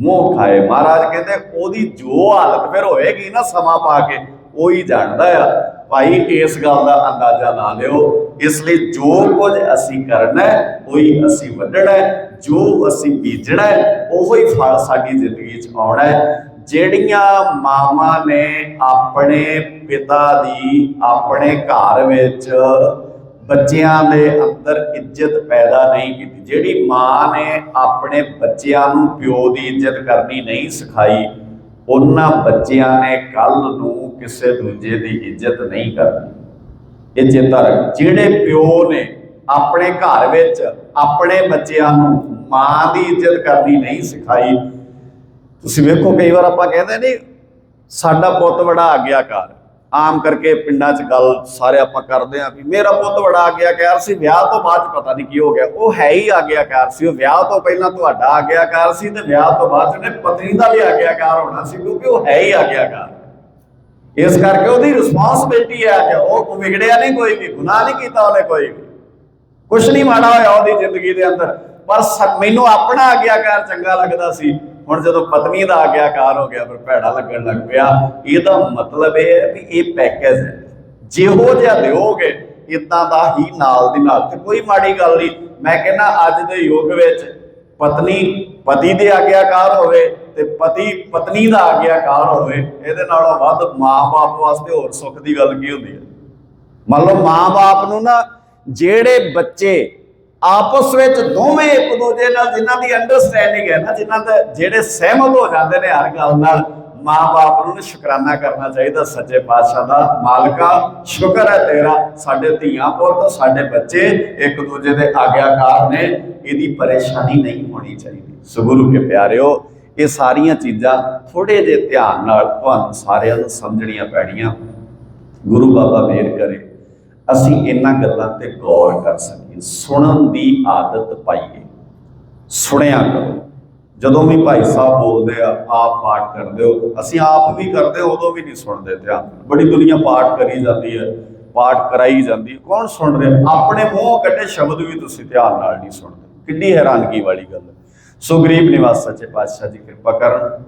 ਮੋਹ ਖਾਏ। ਮਹਾਰਾਜ ਕਹਿੰਦੇ ਉਹਦੀ ਜੋ ਹਾਲਤ ਫਿਰ ਹੋਏਗੀ ਨਾ ਸਮਾਂ ਪਾ ਕੇ ਉਹੀ ਜਾਣਦਾ ਆ। ਭਾਈ ਇਸ ਗੱਲ ਦਾ ਅੰਦਾਜ਼ਾ ਲਾ ਲਿਓ। ਇਸ ਲਈ ਜੋ ਕੁਝ ਅਸੀਂ ਕਰਨਾ ਹੈ, ਉਹੀ ਅਸੀਂ ਵੱਢਣਾ ਹੈ, ਜੋ ਅਸੀਂ ਬੀਜਣਾ ਹੈ, ਉਹੋ ਹੀ ਫਲ ਸਾਡੀ ਜ਼ਿੰਦਗੀ 'ਚ ਆਉਣਾ ਹੈ। ਜਿਹੜੀਆਂ ਮਾਵਾਂ ਨੇ ਆਪਣੇ ਪਿਤਾ ਦੀ ਆਪਣੇ ਘਰ ਵਿੱਚ ਬੱਚਿਆਂ ਦੇ ਅੰਦਰ ਇੱਜ਼ਤ ਪੈਦਾ ਨਹੀਂ ਕੀਤੀ ਜਿਹੜੀ ਮਾਂ ਨੇ ਆਪਣੇ ਬੱਚਿਆਂ ਨੂੰ ਪਿਓ ਦੀ ਇੱਜ਼ਤ ਕਰਨੀ ਨਹੀਂ ਸਿਖਾਈ ਉਹਨਾਂ ਬੱਚਿਆਂ ਨੇ ਕੱਲ ਨੂੰ ਕਿਸੇ ਦੂਜੇ ਦੀ ਇੱਜ਼ਤ ਨਹੀਂ ਕਰਨੀ। ਇਹ ਚੇਤਾ ਰੱਖ ਜਿਹੜੇ ਪਿਓ ਨੇ ਆਪਣੇ ਘਰ ਵਿੱਚ ਆਪਣੇ ਬੱਚਿਆਂ ਨੂੰ ਮਾਂ ਦੀ ਇੱਜ਼ਤ ਕਰਨੀ ਨਹੀਂ ਸਿਖਾਈ। ਤੁਸੀਂ ਵੇਖੋ, ਕਈ ਵਾਰ ਆਪਾਂ ਕਹਿੰਦੇ ਨਹੀਂ ਸਾਡਾ ਪੁੱਤ ਬੜਾ ਆਗਿਆਕਾਰ। ਆਮ ਕਰਕੇ ਪਿੰਡਾਂ 'ਚ ਗੱਲ ਸਾਰੇ ਆਪਾਂ ਕਰਦੇ ਆਂ ਵੀ ਮੇਰਾ ਪੁੱਤ ਬੜਾ ਆਗਿਆਕਾਰ ਸੀ, ਵਿਆਹ ਤੋਂ ਬਾਅਦ ਪਤਾ ਨਹੀਂ ਕੀ ਹੋ ਗਿਆ। ਉਹ ਹੈ ਹੀ ਆਗਿਆਕਾਰ ਸੀ, ਉਹ ਵਿਆਹ ਤੋਂ ਪਹਿਲਾਂ ਤੁਹਾਡਾ ਆਗਿਆਕਾਰ ਸੀ ਤੇ ਵਿਆਹ ਤੋਂ ਬਾਅਦ ਉਹਨੇ ਪਤਨੀ ਦਾ ਵੀ ਆਗਿਆਕਾਰ ਹੋਣਾ ਸੀ ਕਿਉਂਕਿ ਉਹ ਹੈ ਹੀ ਆਗਿਆਕਾਰ। ਇਸ ਕਰਕੇ ਉਹਦੀ ਰਿਸਪਾਂਸਿਬਿਲਟੀ ਹੈ ਕਿ ਉਹ ਵਿਗੜਿਆ ਨਹੀਂ ਕੋਈ ਵੀ, ਗੁਨਾਹ ਨਹੀਂ ਕੀਤਾ ਉਹਨੇ ਕੋਈ ਵੀ। ਕੁਛ ਨਹੀਂ ਮਾੜਾ ਹੋਇਆ ਉਹਦੀ ਜ਼ਿੰਦਗੀ ਦੇ ਅੰਦਰ। ਪਰ ਸ- ਮੈਨੂੰ ਆਪਣਾ ਆਗਿਆਕਾਰ ਚੰਗਾ ਲੱਗਦਾ ਸੀ। ਹੁਣ ਜਦੋਂ ਪਤਨੀ ਦਾ ਆਗਿਆਕਾਰ ਹੋ ਗਿਆ, ਫਿਰ ਭੈੜਾ ਲੱਗਣ ਲੱਗ ਪਿਆ। ਇਹਦਾ ਮਤਲਬ ਇਹ ਹੈ ਵੀ ਇਹ ਪੈਕੇਜ ਹੈ। ਜਿਹੋ ਜਿਹਾ ਦਿਓਗੇ ਇਦਾਂ ਦਾ ਹੀ ਨਾਲ ਦੀ ਨਾਲ। ਤੇ ਕੋਈ ਮਾੜੀ ਗੱਲ ਨਹੀਂ। ਮੈਂ ਕਹਿੰਦਾ, ਅੱਜ ਦੇ ਯੁੱਗ ਵਿੱਚ ਪਤਨੀ ਪਤੀ ਦੇ ਆਗਿਆਕਾਰ ਹੋਵੇ ਤੇ ਪਤੀ ਪਤਨੀ ਦਾ ਆਗਿਆਕਾਰ ਹੋਵੇ, ਇਹਦੇ ਨਾਲੋਂ ਵੱਧ ਮਾਂ-ਬਾਪ ਵਾਸਤੇ ਹੋਰ ਸੁੱਖ ਦੀ ਗੱਲ ਕੀ ਹੁੰਦੀ ਹੈ? ਮੰਨ ਲਓ ਮਾਂ-ਬਾਪ ਨੂੰ ਨਾ, ਜਿਹੜੇ ਬੱਚੇ ਆਪਸ ਵਿੱਚ ਦੋਵੇਂ ਇੱਕ ਦੂਜੇ ਨਾਲ ਜਿਨ੍ਹਾਂ ਦੀ ਅੰਡਰਸਟੈਂਡਿੰਗ ਹੈ ਨਾ, ਜਿਨ੍ਹਾਂ ਦਾ ਜਿਹੜੇ ਸਹਿਮਤ ਹੋ ਜਾਂਦੇ ਨੇ ਹਰ ਗੱਲ ਨਾਲ, ਮਾਂ-ਬਾਪ ਨੂੰ ਸ਼ੁਕਰਾਨਾ ਕਰਨਾ ਚਾਹੀਦਾ ਸੱਚੇ ਪਾਤਸ਼ਾਹ ਦਾ, ਮਾਲਕਾ, ਸ਼ੁਕਰ ਹੈ ਤੇਰਾ, ਸਾਡੇ ਧੀਆਂ ਪੁੱਤ, ਸਾਡੇ ਬੱਚੇ ਇੱਕ ਦੂਜੇ ਦੇ ਆਗਿਆਕਾਰ ਨੇ, ਇਹਦੀ ਪਰੇਸ਼ਾਨੀ ਨਹੀਂ ਹੋਣੀ ਚਾਹੀਦੀ। ਸੁਗੁਰੂ ਕੇ ਪਿਆਰਿਓ, ਇਹ ਸਾਰੀਆਂ ਚੀਜ਼ਾਂ ਥੋੜੇ ਜਿਹੇ ਧਿਆਨ ਨਾਲ ਤੁਹਾਨੂੰ ਸਾਰਿਆਂ ਨੂੰ ਸਮਝਣੀਆਂ ਪੈਣੀਆਂ। ਗੁਰੂ ਬਾਬਾ ਮਿਹਰ ਕਰੇ। ਅਸੀਂ ਇਹਨਾਂ ਗੱਲਾਂ ਤੇ ਗੌਰ ਕਰ ਸਕੀਏ। ਸੁਣਨ ਦੀ ਆਦਤ ਪਾਈਏ। ਸੁਣਿਆ ਕਰੋ। ਜਦੋਂ ਵੀ ਭਾਈ ਸਾਹਿਬ ਬੋਲਦੇ ਆ, ਆਪ ਪਾਠ ਕਰਦੇ ਹੋ, ਅਸੀਂ ਆਪ ਵੀ ਕਰਦੇ ਉਦੋਂ ਵੀ ਨਹੀਂ ਸੁਣਦੇ ਧਿਆਨ। ਬੜੀ ਦੁਨੀਆ ਪਾਠ ਕਰੀ ਜਾਂਦੀ ਹੈ, ਪਾਠ ਕਰਾਈ ਜਾਂਦੀ ਕੌਣ ਸੁਣ ਰਿਹਾ? ਆਪਣੇ ਮੂੰਹ ਕੱਢੇ ਸ਼ਬਦ ਵੀ ਤੁਸੀਂ ਧਿਆਨ ਨਾਲ ਨਹੀਂ ਸੁਣਦੇ। ਕਿੰਨੀ ਹੈਰਾਨਗੀ ਵਾਲੀ ਗੱਲ ਹੈ। ਸੋ ਗਰੀਬ ਨਿਵਾਸ ਸੱਚੇ ਪਾਤਸ਼ਾਹ ਜੀ ਕਿਰਪਾ ਕਰਨ,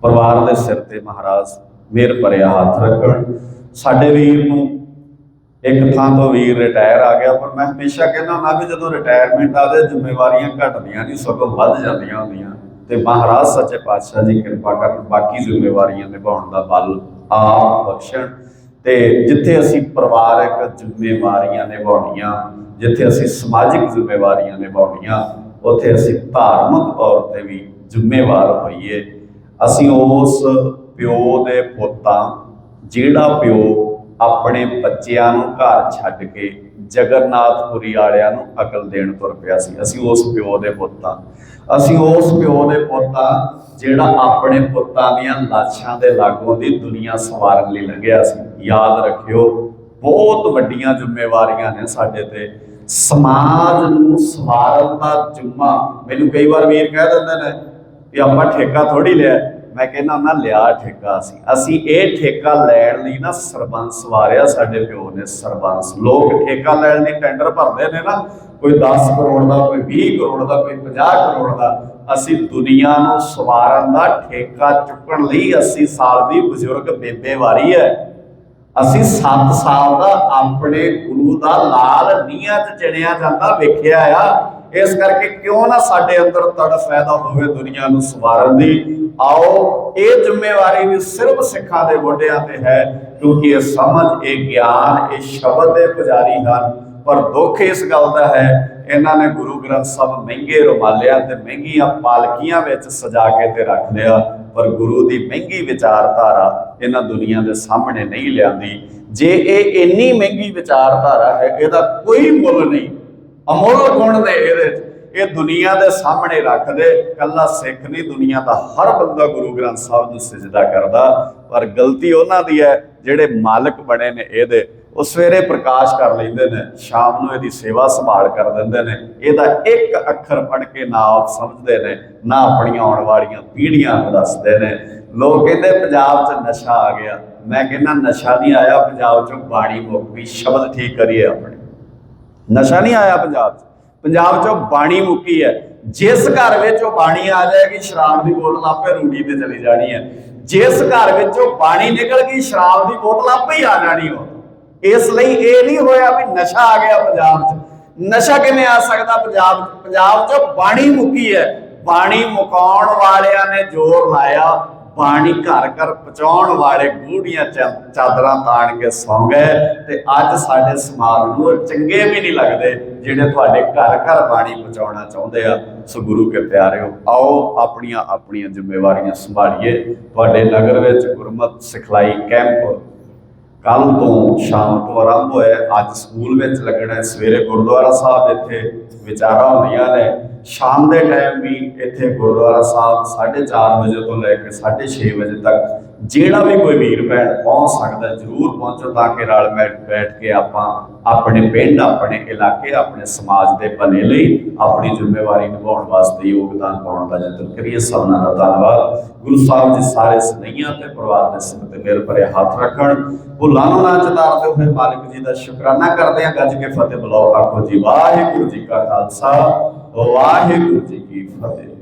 ਪਰਿਵਾਰ ਦੇ ਸਿਰ ਤੇ ਮਹਾਰਾਜ ਮਿਹਰ ਭਰਿਆ ਹੱਥ ਰੱਖਣ। ਸਾਡੇ ਵੀਰ ਨੂੰ ਇੱਕ ਥਾਂ ਤੋਂ ਵੀਰ ਰਿਟਾਇਰ ਆ ਗਿਆ, ਪਰ ਮੈਂ ਹਮੇਸ਼ਾ ਕਹਿੰਦਾ ਹੁੰਦਾ ਵੀ ਜਦੋਂ ਰਿਟਾਇਰਮੈਂਟ ਆਵੇ, ਜ਼ਿੰਮੇਵਾਰੀਆਂ ਘਟਦੀਆਂ ਨਹੀਂ ਸਗੋਂ ਵੱਧ ਜਾਂਦੀਆਂ ਹੁੰਦੀਆਂ। ਤੇ ਮਹਾਰਾਜ ਸੱਚੇ ਪਾਤਸ਼ਾਹ ਜੀ ਕਿਰਪਾ ਕਰਨ, ਬਾਕੀ ਜ਼ਿੰਮੇਵਾਰੀਆਂ ਨਿਭਾਉਣ ਦਾ ਬਲ ਆਪ ਬਖਸ਼ਣ। ਤੇ ਜਿੱਥੇ ਅਸੀਂ ਪਰਿਵਾਰਕ ਜ਼ਿੰਮੇਵਾਰੀਆਂ ਨਿਭਾਉਣੀਆਂ, ਜਿੱਥੇ ਅਸੀਂ ਸਮਾਜਿਕ ਜ਼ਿੰਮੇਵਾਰੀਆਂ ਨਿਭਾਉਣੀਆਂ, ਉੱਥੇ ਅਸੀਂ ਧਾਰਮਿਕ ਤੌਰ ਤੇ ਵੀ ਜ਼ਿੰਮੇਵਾਰ ਹੋਈਏ। ਅਸੀਂ ਉਸ ਪਿਓ ਦੇ ਪੁੱਤਾਂ, ਜਿਹੜਾ ਪਿਓ ਆਪਣੇ ਬੱਚਿਆਂ ਨੂੰ ਘਰ ਛੱਡ ਕੇ ਜਗਰਨਾਥਪੁਰੀ ਵਾਲਿਆਂ ਨੂੰ ਅਕਲ ਦੇਣ ਤੁਰ ਪਿਆ ਸੀ। ਅਸੀਂ ਉਸ ਪਿਓ ਦੇ ਪੁੱਤ ਪੁੱਤਾਂ ਅਸੀਂ ਉਸ ਪਿਓ ਦੇ ਪੁੱਤਾਂ ਜਿਹੜਾ ਆਪਣੇ ਪੁੱਤਾਂ ਦੀਆਂ ਲਾਸ਼ਾਂ ਦੇ ਲਾਗੋਂ ਦੀ ਦੁਨੀਆ ਸਵਾਰਨ ਲਈ ਲੰਘਿਆ ਸੀ। ਯਾਦ ਰੱਖਿਓ, ਬਹੁਤ ਵੱਡੀਆਂ ਜ਼ਿੰਮੇਵਾਰੀਆਂ ਨੇ ਸਾਡੇ ਤੇ। ਸਮਾਜ ਨੂੰ ਸਵਾਰਨ ਦਾ ਜੁਮਾ। ਮੈਨੂੰ ਕਈ ਵਾਰ ਵੀਰ ਕਹਿ ਦਿੰਦੇ ਨੇ ਕਿ ਆਪਾਂ ਠੇਕਾ ਥੋੜੀ ਲਿਆ। ਮੈਂ ਕਹਿੰਦਾ ਉਹਨਾਂ ਲਿਆ ਠੇਕਾ ਸੀ। ਅਸੀਂ ਇਹ ਠੇਕਾ ਲੈਣ ਲਈ ਨਾ ਸਰਬੰਸ ਵਾਰਿਆ, ਸਾਡੇ ਪਿਓ ਨੇ ਸਰਬੰਸ। ਲੋਕ ਠੇਕਾ ਲੈਣ ਲਈ ਟੈਂਡਰ ਭਰਦੇ ਨੇ ਨਾ, ਕੋਈ 10 ਕਰੋੜ ਦਾ, ਕੋਈ 20 ਕਰੋੜ ਦਾ, ਕੋਈ 50 ਕਰੋੜ ਦਾ। ਅਸੀਂ ਦੁਨੀਆ ਨੂੰ ਸਵਾਰਨ ਦਾ ਠੇਕਾ ਚੁੱਕਣ ਲਈ 80 ਸਾਲ ਦੀ ਬਜ਼ੁਰਗ ਬੇਬੇ ਵਾਰੀ ਹੈ। ਅਸੀਂ 7 ਸਾਲ ਦਾ ਆਪਣੇ ਗੁਰੂ ਦਾ ਲਾਲ ਨੀਹਾਂ 'ਚ ਚਿਣਿਆ ਜਾਂਦਾ, ਵੇਖਿਆ ਆ। ਇਸ ਕਰਕੇ ਕਿਉਂ ਨਾ ਸਾਡੇ ਅੰਦਰ ਤੜਫ ਪੈਦਾ ਹੋਵੇ ਦੁਨੀਆ ਨੂੰ ਸਵਾਰਨ ਦੀ? ਆਓ, ਇਹ ਜ਼ਿੰਮੇਵਾਰੀ ਵੀ ਸਿਰਫ ਸਿੱਖਾਂ ਦੇ ਮੋਢਿਆਂ ਤੇ ਹੈ, ਕਿਉਂਕਿ ਇਹ ਸਮਝ, ਇਹ ਗਿਆਨ, ਇਹ ਸ਼ਬਦ ਦੇ ਪੁਜਾਰੀ ਹਨ। ਪਰ ਦੁੱਖ ਇਸ ਗੱਲ ਦਾ ਹੈ, ਇਹਨਾਂ ਨੇ ਗੁਰੂ ਗ੍ਰੰਥ ਸਾਹਿਬ ਮਹਿੰਗੇ ਰੁਮਾਲਿਆਂ ਤੇ ਮਹਿੰਗੀਆਂ ਪਾਲਕੀਆਂ ਵਿੱਚ ਸਜਾ ਕੇ ਤੇ ਰੱਖ ਲਿਆ, ਪਰ ਗੁਰੂ ਦੀ ਮਹਿੰਗੀ ਵਿਚਾਰਧਾਰਾ ਇਹਨਾਂ ਦੁਨੀਆ ਦੇ ਸਾਹਮਣੇ ਨਹੀਂ ਲਿਆਂਦੀ। ਜੇ ਇਹ ਇੰਨੀ ਮਹਿੰਗੀ ਵਿਚਾਰਧਾਰਾ ਹੈ, ਇਹਦਾ ਕੋਈ ਮੁੱਲ ਨਹੀਂ। ਅਮੋਲ ਗੁਣ ਨੇ ਇਹਦੇ 'ਚ? ਇਹ ਦੁਨੀਆ ਦੇ ਸਾਹਮਣੇ ਰੱਖਦੇ, ਕੱਲਾ ਸਿੱਖ ਨਹੀਂ, ਦੁਨੀਆ ਦਾ ਹਰ ਬੰਦਾ ਗੁਰੂ ਗ੍ਰੰਥ ਸਾਹਿਬ ਨੂੰ ਸਜਦਾ ਕਰਦਾ। ਪਰ ਗਲਤੀ ਉਹਨਾਂ ਦੀ ਹੈ, ਜਿਹੜੇ ਮਾਲਕ ਬਣੇ ਨੇ ਇਹਦੇ, ਉਹ ਸਵੇਰੇ ਪ੍ਰਕਾਸ਼ ਕਰ ਲੈਂਦੇ ਨੇ, ਸ਼ਾਮ ਨੂੰ ਇਹਦੀ ਸੇਵਾ ਸੰਭਾਲ ਕਰ ਦਿੰਦੇ ਨੇ। ਇਹਦਾ ਇੱਕ ਅੱਖਰ ਪੜ੍ਹ ਕੇ ਨਾ ਆਪ ਸਮਝਦੇ ਨੇ, ਨਾ ਆਪਣੀਆਂ ਆਉਣ ਵਾਲੀਆਂ ਪੀੜ੍ਹੀਆਂ ਨੂੰ ਦੱਸਦੇ ਨੇ। ਲੋਕ ਕਹਿੰਦੇ, ਪੰਜਾਬ 'ਚ ਨਸ਼ਾ ਆ ਗਿਆ। ਮੈਂ ਕਹਿੰਦਾ, ਨਸ਼ਾ ਨਹੀਂ ਆਇਆ, ਪੰਜਾਬ 'ਚੋਂ ਬਾਣੀ ਮੁੱਕ ਗਈ ਸ਼ਬਦ ਠੀਕ ਕਰੀਏ ਆਪਣੇ। ਨਸ਼ਾ ਨਹੀਂ ਆਇਆ ਪੰਜਾਬ 'ਚ। ਪੰਜਾਬ 'ਚੋਂ ਬਾਣੀ ਮੁੱਕੀ ਹੈ। ਜਿਸ ਘਰ ਵਿੱਚ ਉਹ ਬਾਣੀ ਆ ਜਾਏਗੀ, ਸ਼ਰਾਬ ਦੀ ਬੋਤਲ ਆਪੇ ਰੂੜੀ ਤੇ ਚਲੀ ਜਾਣੀ ਹੈ। ਜਿਸ ਘਰ ਵਿੱਚ ਉਹ ਬਾਣੀ ਨਿਕਲ ਗਈ, ਸ਼ਰਾਬ ਦੀ ਬੋਤਲ ਆਪੇ ਹੀ ਆ ਜਾਣੀ ਉਹ। ਇਸ ਲਈ ਇਹ ਨਹੀਂ ਹੋਇਆ ਵੀ ਨਸ਼ਾ ਆ ਗਿਆ ਪੰਜਾਬ 'ਚ। ਨਸ਼ਾ ਕਿਵੇਂ ਆ ਸਕਦਾ ਪੰਜਾਬ ਪੰਜਾਬ 'ਚ ਬਾਣੀ ਮੁੱਕੀ ਹੈ। ਬਾਣੀ ਮੁਕਾਉਣ ਵਾਲਿਆਂ ਨੇ ਜ਼ੋਰ ਲਾਇਆ। ਪਾਣੀ ਘਰ ਘਰ ਪਹੁੰਚਾਉਣ ਵਾਲੇ ਗੂੜੀਆਂ ਚਾ- ਚਾਦਰਾਂ ਤਾਣ ਕੇ ਸੌਂ ਗਏ ਤੇ ਅੱਜ ਸਾਡੇ ਸਮਾਜ ਨੂੰ ਉਹ ਚੰਗੇ ਵੀ ਨਹੀਂ ਲੱਗਦੇ ਜਿਹੜੇ ਤੁਹਾਡੇ ਘਰ ਘਰ ਪਾਣੀ ਪਹੁੰਚਾਉਣਾ ਚਾਹੁੰਦੇ ਆ। ਸੋ ਗੁਰੂ ਕੇ ਪਿਆਰਿਓ, ਆਓ ਆਪਣੀਆਂ ਆਪਣੀਆਂ ਜ਼ਿੰਮੇਵਾਰੀਆਂ ਸੰਭਾਲੀਏ। ਤੁਹਾਡੇ ਨਗਰ ਵਿੱਚ ਗੁਰਮਤ ਸਿਖਲਾਈ ਕੈਂਪ ਕੱਲ ਤੋਂ ਸ਼ਾਮ ਤੋਂ ਆਰੰਭ ਹੋਇਆ ਅੱਜ ਸਕੂਲ ਵਿੱਚ ਲੱਗਣਾ ਸਵੇਰੇ ਗੁਰਦੁਆਰਾ ਸਾਹਿਬ ਇੱਥੇ ਵਿਚਾਰਾਂ ਹੁੰਦੀਆਂ ਨੇ। ਸ਼ਾਮ ਦੇ ਟਾਈਮ ਵੀ ਇੱਥੇ ਗੁਰਦੁਆਰਾ ਸਾਹਿਬ 4:30 ਵਜੇ ਤੋਂ ਲੈ ਕੇ 6:30 ਵਜੇ ਤੱਕ ਜਿਹੜਾ ਵੀ ਕੋਈ ਵੀਰ ਭੈਣ ਪਹੁੰਚ ਸਕਦਾ, ਜ਼ਰੂਰ ਪਹੁੰਚੋ ਤਾਂ ਕਿ ਰਲ ਬੈਠ ਕੇ ਆਪਾਂ ਆਪਣੇ ਪਿੰਡ, ਆਪਣੇ ਇਲਾਕੇ, ਆਪਣੇ ਸਮਾਜ ਦੇ ਭਲੇ ਲਈ ਆਪਣੀ ਜ਼ਿੰਮੇਵਾਰੀ ਨਿਭਾਉਣ ਵਾਸਤੇ ਯੋਗਦਾਨ ਪਾਉਣ ਦਾ ਯਤਨ ਕਰੀਏ। ਸਭਨਾਂ ਦਾ ਧੰਨਵਾਦ। ਗੁਰੂ ਸਾਹਿਬ ਜੀ ਸਾਰੇ ਸਨਈਆਂ ਤੇ ਪਰਿਵਾਰ ਦੇ ਸਿਰ ਤੇ ਭਰੇ ਹੱਥ ਰੱਖਣ। ਭੁੱਲਾਂ ਨੂੰ ਨਾ ਚਤਾਰਦੇ ਹੋਏ ਮਾਲਕ ਜੀ ਦਾ ਸ਼ੁਕਰਾਨਾ ਕਰਦੇ ਹਾਂ। ਗੱਜ ਕੇ ਫਤਿਹ ਬੁਲਾਓ। ਆਖੋ ਜੀ, ਵਾਹਿਗੁਰੂ ਜੀ ਕਾ ਖਾਲਸਾ, ਵਾਹਿਗੁਰੂ ਜੀ ਕੀ ਫਤਿਹ।